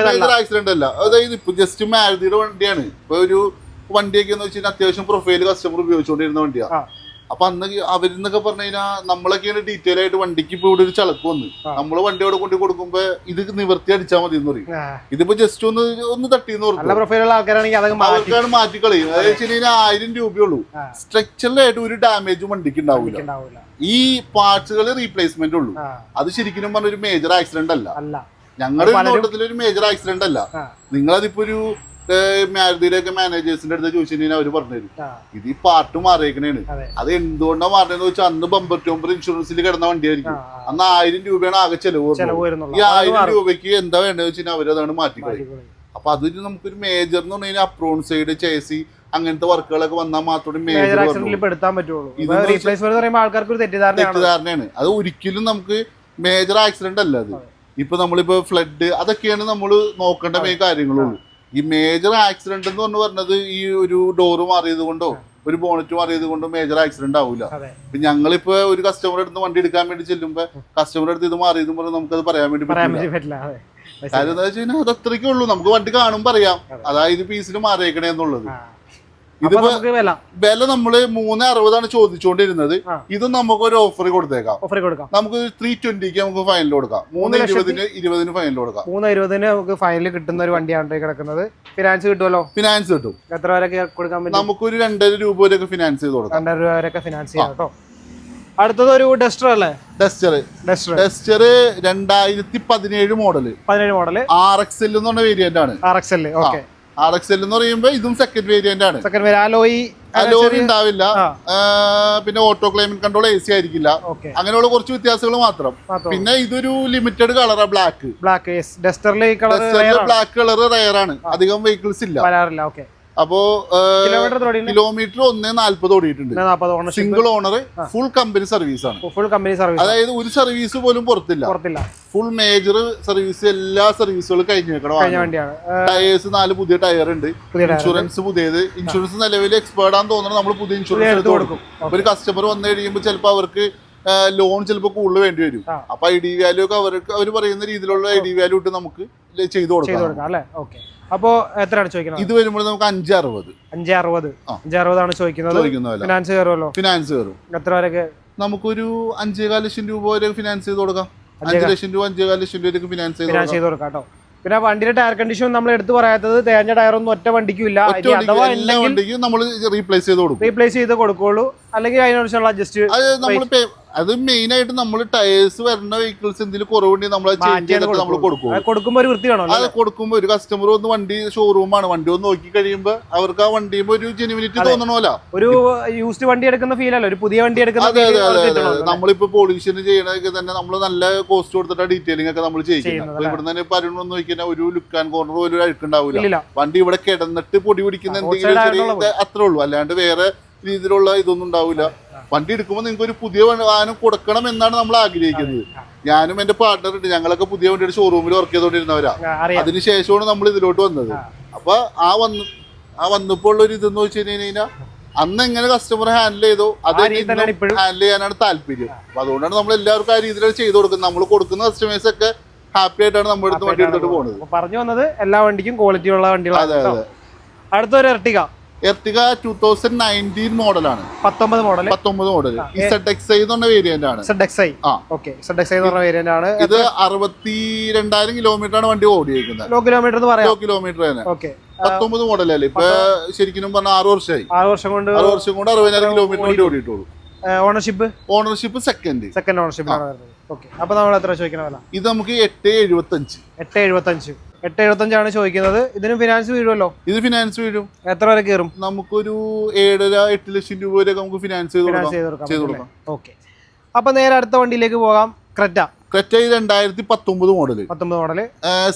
മേജർ ആക്സിഡന്റ് അല്ല. അതായത് ഇപ്പൊ ജസ്റ്റ് മാരുതിയുടെ വണ്ടിയാണ്. ഇപ്പൊ ഒരു വണ്ടിയൊക്കെ എന്ന് വെച്ചാൽ അത്യാവശ്യം പ്രൊഫൈൽ കസ്റ്റമർ ഉപയോഗിച്ചുകൊണ്ടിരുന്ന വണ്ടിയാ. ആ. അപ്പൊ അന്ന് അവരെന്നൊക്കെ പറഞ്ഞു കഴിഞ്ഞാൽ നമ്മളൊക്കെയാണ് ഡീറ്റെയിൽ ആയിട്ട് വണ്ടിക്ക് ഇപ്പൊ ഇവിടെ ഒരു ചളക്ക് വന്ന്. നമ്മൾ വണ്ടി അവിടെ കൊണ്ടു കൊടുക്കുമ്പോ ഇത് നിവർത്തി അടിച്ചാൽ മതി എന്ന് പറയും. ഇതിപ്പോ ജസ്റ്റ് ഒന്ന് ഒന്ന് തട്ടിന്ന് എന്ന് പറഞ്ഞു മാറ്റി. കളയും മാറ്റിക്കളയും. അതായത് വെച്ച് കഴിഞ്ഞാൽ ആയിരം രൂപയുള്ളൂ. സ്ട്രക്ചറിലായിട്ട് ഒരു ഡാമേജും വണ്ടിക്ക് ഉണ്ടാവില്ല ഈ പാർട്സുകൾ റീപ്ലേസ്മെന്റ് ഉള്ളൂ. അത് ശരിക്കും പറഞ്ഞ ഒരു മേജർ ആക്സിഡന്റ് അല്ല. ഞങ്ങളുടെ ഒരു മേജർ ആക്സിഡന്റ് അല്ല. നിങ്ങളതിപ്പോ ഒരു മാരുതിയുടെ ഒക്കെ മാനേജേഴ്സിന്റെ അടുത്ത് ചോദിച്ചു കഴിഞ്ഞാൽ അവർ പറഞ്ഞുതരും ഇത് ഈ പാർട്ട് മാറിയേക്കണേണ്. അത്. എന്തുകൊണ്ടാണ് മാറണെന്ന് വെച്ചാൽ അന്ന് ബമ്പർ ടോമ്പർ ഇൻഷുറൻസിൽ കിടന്ന വണ്ടിയായിരിക്കും. അന്ന് ആയിരം രൂപയാണ് ആകെ ചെലവ് ഈ ആയിരം. രൂപയ്ക്ക് എന്താ വേണ്ടതെന്ന് വെച്ചാൽ അവരതാണ് മാറ്റിക്കളയും മാറ്റിക്കോളും. അപ്പൊ അത് നമുക്കൊരു മേജർ എന്ന് പറഞ്ഞു കഴിഞ്ഞാൽ അപ്രോൺ സൈഡ് ചേസി അങ്ങനത്തെ വർക്കുകളൊക്കെ വന്നാൽ മാത്രമേ മേജർ ആൾക്കാർക്ക് തെറ്റിദ്ധാരണയാണ്. അത് ഒരിക്കലും നമുക്ക് മേജർ ആക്സിഡന്റ് അല്ല അത്. അതെ. ഇപ്പൊ നമ്മളിപ്പോ ഫ്ലഡ് അതൊക്കെയാണ് നമ്മൾ നോക്കേണ്ട മെയിൻ കാര്യങ്ങളുള്ളൂ. ഈ മേജർ ആക്സിഡന്റ് എന്ന് പറഞ്ഞു പറഞ്ഞത് ഈ ഒരു ഡോറ് മാറിയത് കൊണ്ടോ ഒരു ബോണറ്റ് മാറിയത് കൊണ്ടോ മേജർ ആക്സിഡന്റ് ആവില്ല ഇപ്പൊ ഞങ്ങളിപ്പോ ഒരു കസ്റ്റമർ അടുത്ത് വണ്ടി എടുക്കാൻ വേണ്ടി ചെല്ലുമ്പോ കസ്റ്റമർ അടുത്ത് ഇത് മാറിയതും പറഞ്ഞ് നമുക്കത് പറയാൻ വേണ്ടി പറ്റില്ല കാര്യം എന്താ വെച്ച് കഴിഞ്ഞാൽ അത് അത്രയ്ക്കേ ഉള്ളൂ. നമുക്ക് വണ്ടി കാണുമ്പോൾ അറിയാം. അതായത് പീസിന് മാറിയേക്കണേ എന്നുള്ളത്. നമുക്ക് വില. നമ്മൾ മൂന്ന് അറുപതാണ് ചോദിച്ചുകൊണ്ടിരുന്നത്. ഇത് നമുക്ക് ഒരു ഓഫർ കൊടുത്തേക്കാം. ഓഫർ കൊടുക്കാം. നമുക്ക് ത്രീ ട്വന്റിക്ക് നമുക്ക് ഫൈനൽ കൊടുക്കാം. മൂന്ന് ഇരുപതിന് ഇരുപതിന് ഫൈനൽ കൊടുക്കാം. മൂന്ന് ഇരുപതിന് നമുക്ക് ഫൈനൽ കിട്ടുന്ന ഒരു വണ്ടിയാണ് കിടക്കുന്നത്. ഫിനാൻസ് കിട്ടുമല്ലോ? ഫിനാൻസ് കിട്ടും. എത്ര വരെ കൊടുക്കാൻ പറ്റും? നമുക്കൊരു രണ്ടര രൂപ വരെയൊക്കെ ഫിനാൻസ് ചെയ്ത് കൊടുക്കാം. രണ്ടര രൂപ വരെയൊക്കെ ഫിനാൻസ് ചെയ്യാം കേട്ടോ. അടുത്തത് ഒരു ഡസ്റ്റർ അല്ലേ? ഡസ്റ്റർ ഡസ്റ്റർ ഡസ്റ്റർ രണ്ടായിരത്തി പതിനേഴ് മോഡൽ പതിനേഴ് മോഡൽ ആർ എക്സ് എൽ എന്ന് പറഞ്ഞ വേരിയന്റ് ആണ്. R X L okay R X L എന്ന് പറയുമ്പോൾ ഇതും സെക്കൻഡ് വേരിയന്റ് ആണ്. സെക്കൻഡ് അലോയി അലോറി ഉണ്ടാവില്ല. പിന്നെ auto climate control A C ആയിരിക്കില്ല അങ്ങനെയുള്ള കുറച്ച് വ്യത്യാസങ്ങൾ മാത്രം. പിന്നെ ഇതൊരു ലിമിറ്റഡ് കളറാ ബ്ലാക്ക് ബ്ലാക്ക് ഡസ്റ്ററിൽ ബ്ലാക്ക് കളർ റയർ ആണ്. അധികം വെഹിക്കിൾസ് ഇല്ല. വരാറില്ല. ഓക്കെ അപ്പോ കിലോമീറ്റർ ഒന്നേ നാല്പത് ഓടിയിട്ടുണ്ട്. Single owner full company service ആണ്. ഫുൾ കമ്പനി സർവീസ് അതായത് ഒരു സർവീസ് പോലും പുറത്തില്ല. പുറത്തില്ല. ഫുൾ മേജർ സർവീസ് എല്ലാ സർവീസുകളും കഴിഞ്ഞു വെക്കണം ടയേഴ്സ് നാല് പുതിയ ടയർ ഉണ്ട്. ഇൻഷുറൻസ് പുതിയത്. ഇൻഷുറൻസ് നിലവിൽ എക്സ്പേർഡ് ആണെന്ന് തോന്നുന്നത് നമ്മൾ പുതിയ ഇൻഷുറൻസ് എടുത്ത് കൊടുക്കും. ഒരു കസ്റ്റമർ വന്നു കഴിയുമ്പോൾ ചിലപ്പോൾ അവർക്ക് ലോൺ ചിലപ്പോൾ കൂടുതൽ വേണ്ടി വരും. അപ്പൊ ഐ ഡി വാല്യൂ ഒക്കെ അവർക്ക് അവർ പറയുന്ന രീതിയിലുള്ള ഐ ഡി വാല്യൂ ഇട്ട് നമുക്ക് ചെയ്തു കൊടുക്കാം അല്ലേ? ഓക്കെ. അപ്പോ എത്രയാണ് ചോദിക്കുന്നത്? ഇത് വരുമ്പോൾ നമുക്ക് അഞ്ച് അറുപത് അഞ്ച് അറുപത്. അഞ്ച് അറുപതാണ് ചോദിക്കുന്നത് ഫിനാൻസ് കയറുമല്ലോ? ഫിനാൻസ് കയറും. എത്ര വരെയൊക്കെ? നമുക്കൊരു അഞ്ചേകാൽ ലക്ഷം രൂപ വരെ ഫിനാൻസ് ചെയ്ത് കൊടുക്കാം. അഞ്ച് ലക്ഷം രൂപ അഞ്ചേകാൽ ലക്ഷം രൂപ ഫിനാൻസ് ചെയ്ത് ഫിനാൻസ് ചെയ്ത് കൊടുക്കാം. കേട്ടോ. പിന്നെ വണ്ടിയുടെ ടയർ കണ്ടീഷൻ നമ്മൾ എടുത്തു പറയാത്തത് തേഞ്ഞ ടയർ ഒന്നും ഒറ്റ വണ്ടിക്കും ഇല്ല അഥവാ നമ്മൾ റീപ്ലേസ് ചെയ്ത് കൊടുക്കും. റീപ്ലേസ് ചെയ്ത് കൊടുക്കുള്ളൂ. അല്ലെങ്കിൽ അതിനനുസരിച്ചുള്ള അഡ്ജസ്റ്റ് അത് മെയിൻ ആയിട്ട് നമ്മൾ ടയേഴ്സ് വരുന്ന വെഹിക്കിൾസ് എന്തെങ്കിലും കുറവുണ്ടെങ്കിൽ നമ്മൾ ചേഞ്ച് ചെയ്തിട്ട് നമ്മൾ കൊടുക്കും. കൊടുക്കുമ്പോൾ ഒരു വൃത്തി വേണമല്ലോ അത് കൊടുക്കുമ്പോൾ ഒരു കസ്റ്റമർ വന്ന് വണ്ടി ഷോറൂമാണ് വണ്ടി ഒന്ന് നോക്കി കഴിയുമ്പോൾ അവർക്ക് ആ വണ്ടിയുമ്പോ ഒരു ജെനുവിനിറ്റി തോന്നണമല്ല. ഒരു യൂസ്ഡ് വണ്ടി എടുക്കുന്ന ഫീൽ അല്ല? ഒരു പുതിയ വണ്ടി എടുക്കുന്ന അതെ അതെ അതെ നമ്മളിപ്പോ പോളിഷിന് ചെയ്യണതൊക്കെ തന്നെ നമ്മൾ നല്ല കോസ്റ്റ് കൊടുത്തിട്ട് ഡീറ്റെയിലിംഗ് ഒക്കെ നമ്മൾ ചെയ്യുന്നത് അപ്പൊ ഇവിടെ തന്നെ പരുൺ വന്ന് നോക്കിയാൽ ഒരു ലുക്ക് ആൻഡ് കോർണർ പോലും ഒരു അഴുക്കുണ്ടാവില്ല വണ്ടി ഇവിടെ കിടന്നിട്ട് പൊടി പിടിക്കുന്ന എന്തെങ്കിലും അത്രേ ഉള്ളൂ. അല്ലാണ്ട് വേറെ രീതിയിലുള്ള ഇതൊന്നും ഉണ്ടാവില്ല വണ്ടി എടുക്കുമ്പോൾ നിങ്ങൾക്ക് ഒരു പുതിയ വാഹനം കൊടുക്കണം എന്നാണ് നമ്മൾ ആഗ്രഹിക്കുന്നത്. ഞാനും എന്റെ പാർട്ണർ ഉണ്ട്. ഞങ്ങളൊക്കെ പുതിയ വണ്ടിയുടെ ഷോറൂമിൽ വർക്ക് ചെയ്തുകൊണ്ടിരുന്നവരാ അതിനുശേഷമാണ് നമ്മൾ ഇതിലോട്ട് വന്നത്. അപ്പൊ ആ വന്ന് ആ വന്നപ്പോൾ ഉള്ള ഒരു ഇതെന്ന് വെച്ച് കഴിഞ്ഞാൽ അന്ന് എങ്ങനെ കസ്റ്റമർ ഹാൻഡിൽ ചെയ്തോ അത് ഹാൻഡിൽ ചെയ്യാനാണ് താല്പര്യം. അപ്പൊ അതുകൊണ്ടാണ് നമ്മൾ എല്ലാവർക്കും ആ രീതിയിൽ ചെയ്ത് കൊടുക്കുന്നത്. നമ്മൾ കൊടുക്കുന്ന കസ്റ്റമേഴ്സ് ഒക്കെ ഹാപ്പി ആയിട്ടാണ് നമ്മുടെ അടുത്ത് വണ്ടി എടുത്തിട്ട് പോകുന്നത് പറഞ്ഞു വന്നത് എല്ലാ വണ്ടിക്കും ക്വാളിറ്റി ഉള്ള വണ്ടികളാണ് അടുത്തൊരു Ertiga Ertiga two thousand nineteen മോഡലാണ് പത്തൊമ്പത് മോഡൽ പത്തൊമ്പത് മോഡൽ സെഡ് എക്സ് ഐ എന്നുള്ള വേരിയന്റ് ആണ്. സെഡ് എക്സ് ഐ ആ. ഓക്കെ. സെഡ് എക്സ് ഐ എന്ന് പറഞ്ഞ വേരിയന്റ് ആണ്. ഇത് അറുപത്തി രണ്ടായിരം കിലോമീറ്റർ ആണ് വണ്ടി ഓടിയിരിക്കുന്നത്. ലോ കിലോമീറ്റർ എന്ന് പറയാം. ലോ കിലോമീറ്റർ തന്നെ. ഓക്കെ. പത്തൊമ്പത് മോഡലല്ലേ ഇപ്പൊ ശരിക്കും പറഞ്ഞാൽ ആറ് വർഷമായി. ആറ് വർഷം കൊണ്ട് ആറ് വർഷം കൊണ്ട് അറുപതിനായിരം കിലോമീറ്റർ വണ്ടി ഓടിയിട്ടുള്ളൂ. Ownership ownership second second ownership വരുന്നത്. ഓക്കെ. അപ്പൊ നമ്മൾ എത്ര ചോദിക്കണ വില? ഇത് നമുക്ക് എട്ട് എഴുപത്തഞ്ച്. എട്ട് എഴുപത്തഞ്ച്. എട്ട് എഴുപത്തഞ്ചാണ് ചോദിക്കുന്നത്. ഇതിന് ഫിനാൻസ് വീഴുമല്ലോ ഇത് ഫിനാൻസ് വീഴും. എത്ര വരെ കയറും? നമുക്കൊരു ഏഴര എട്ട് ലക്ഷം രൂപ വരെ നമുക്ക് ഫിനാൻസ് ചെയ്ത് കൊടുക്കാം. ഓക്കെ. അപ്പൊ നേരെ അടുത്ത വണ്ടിയിലേക്ക് പോകാം. ക്രെറ്റ. ക്രെറ്റ രണ്ടായിരത്തി പത്തൊമ്പത് മോഡൽ പത്തൊമ്പത് മോഡൽ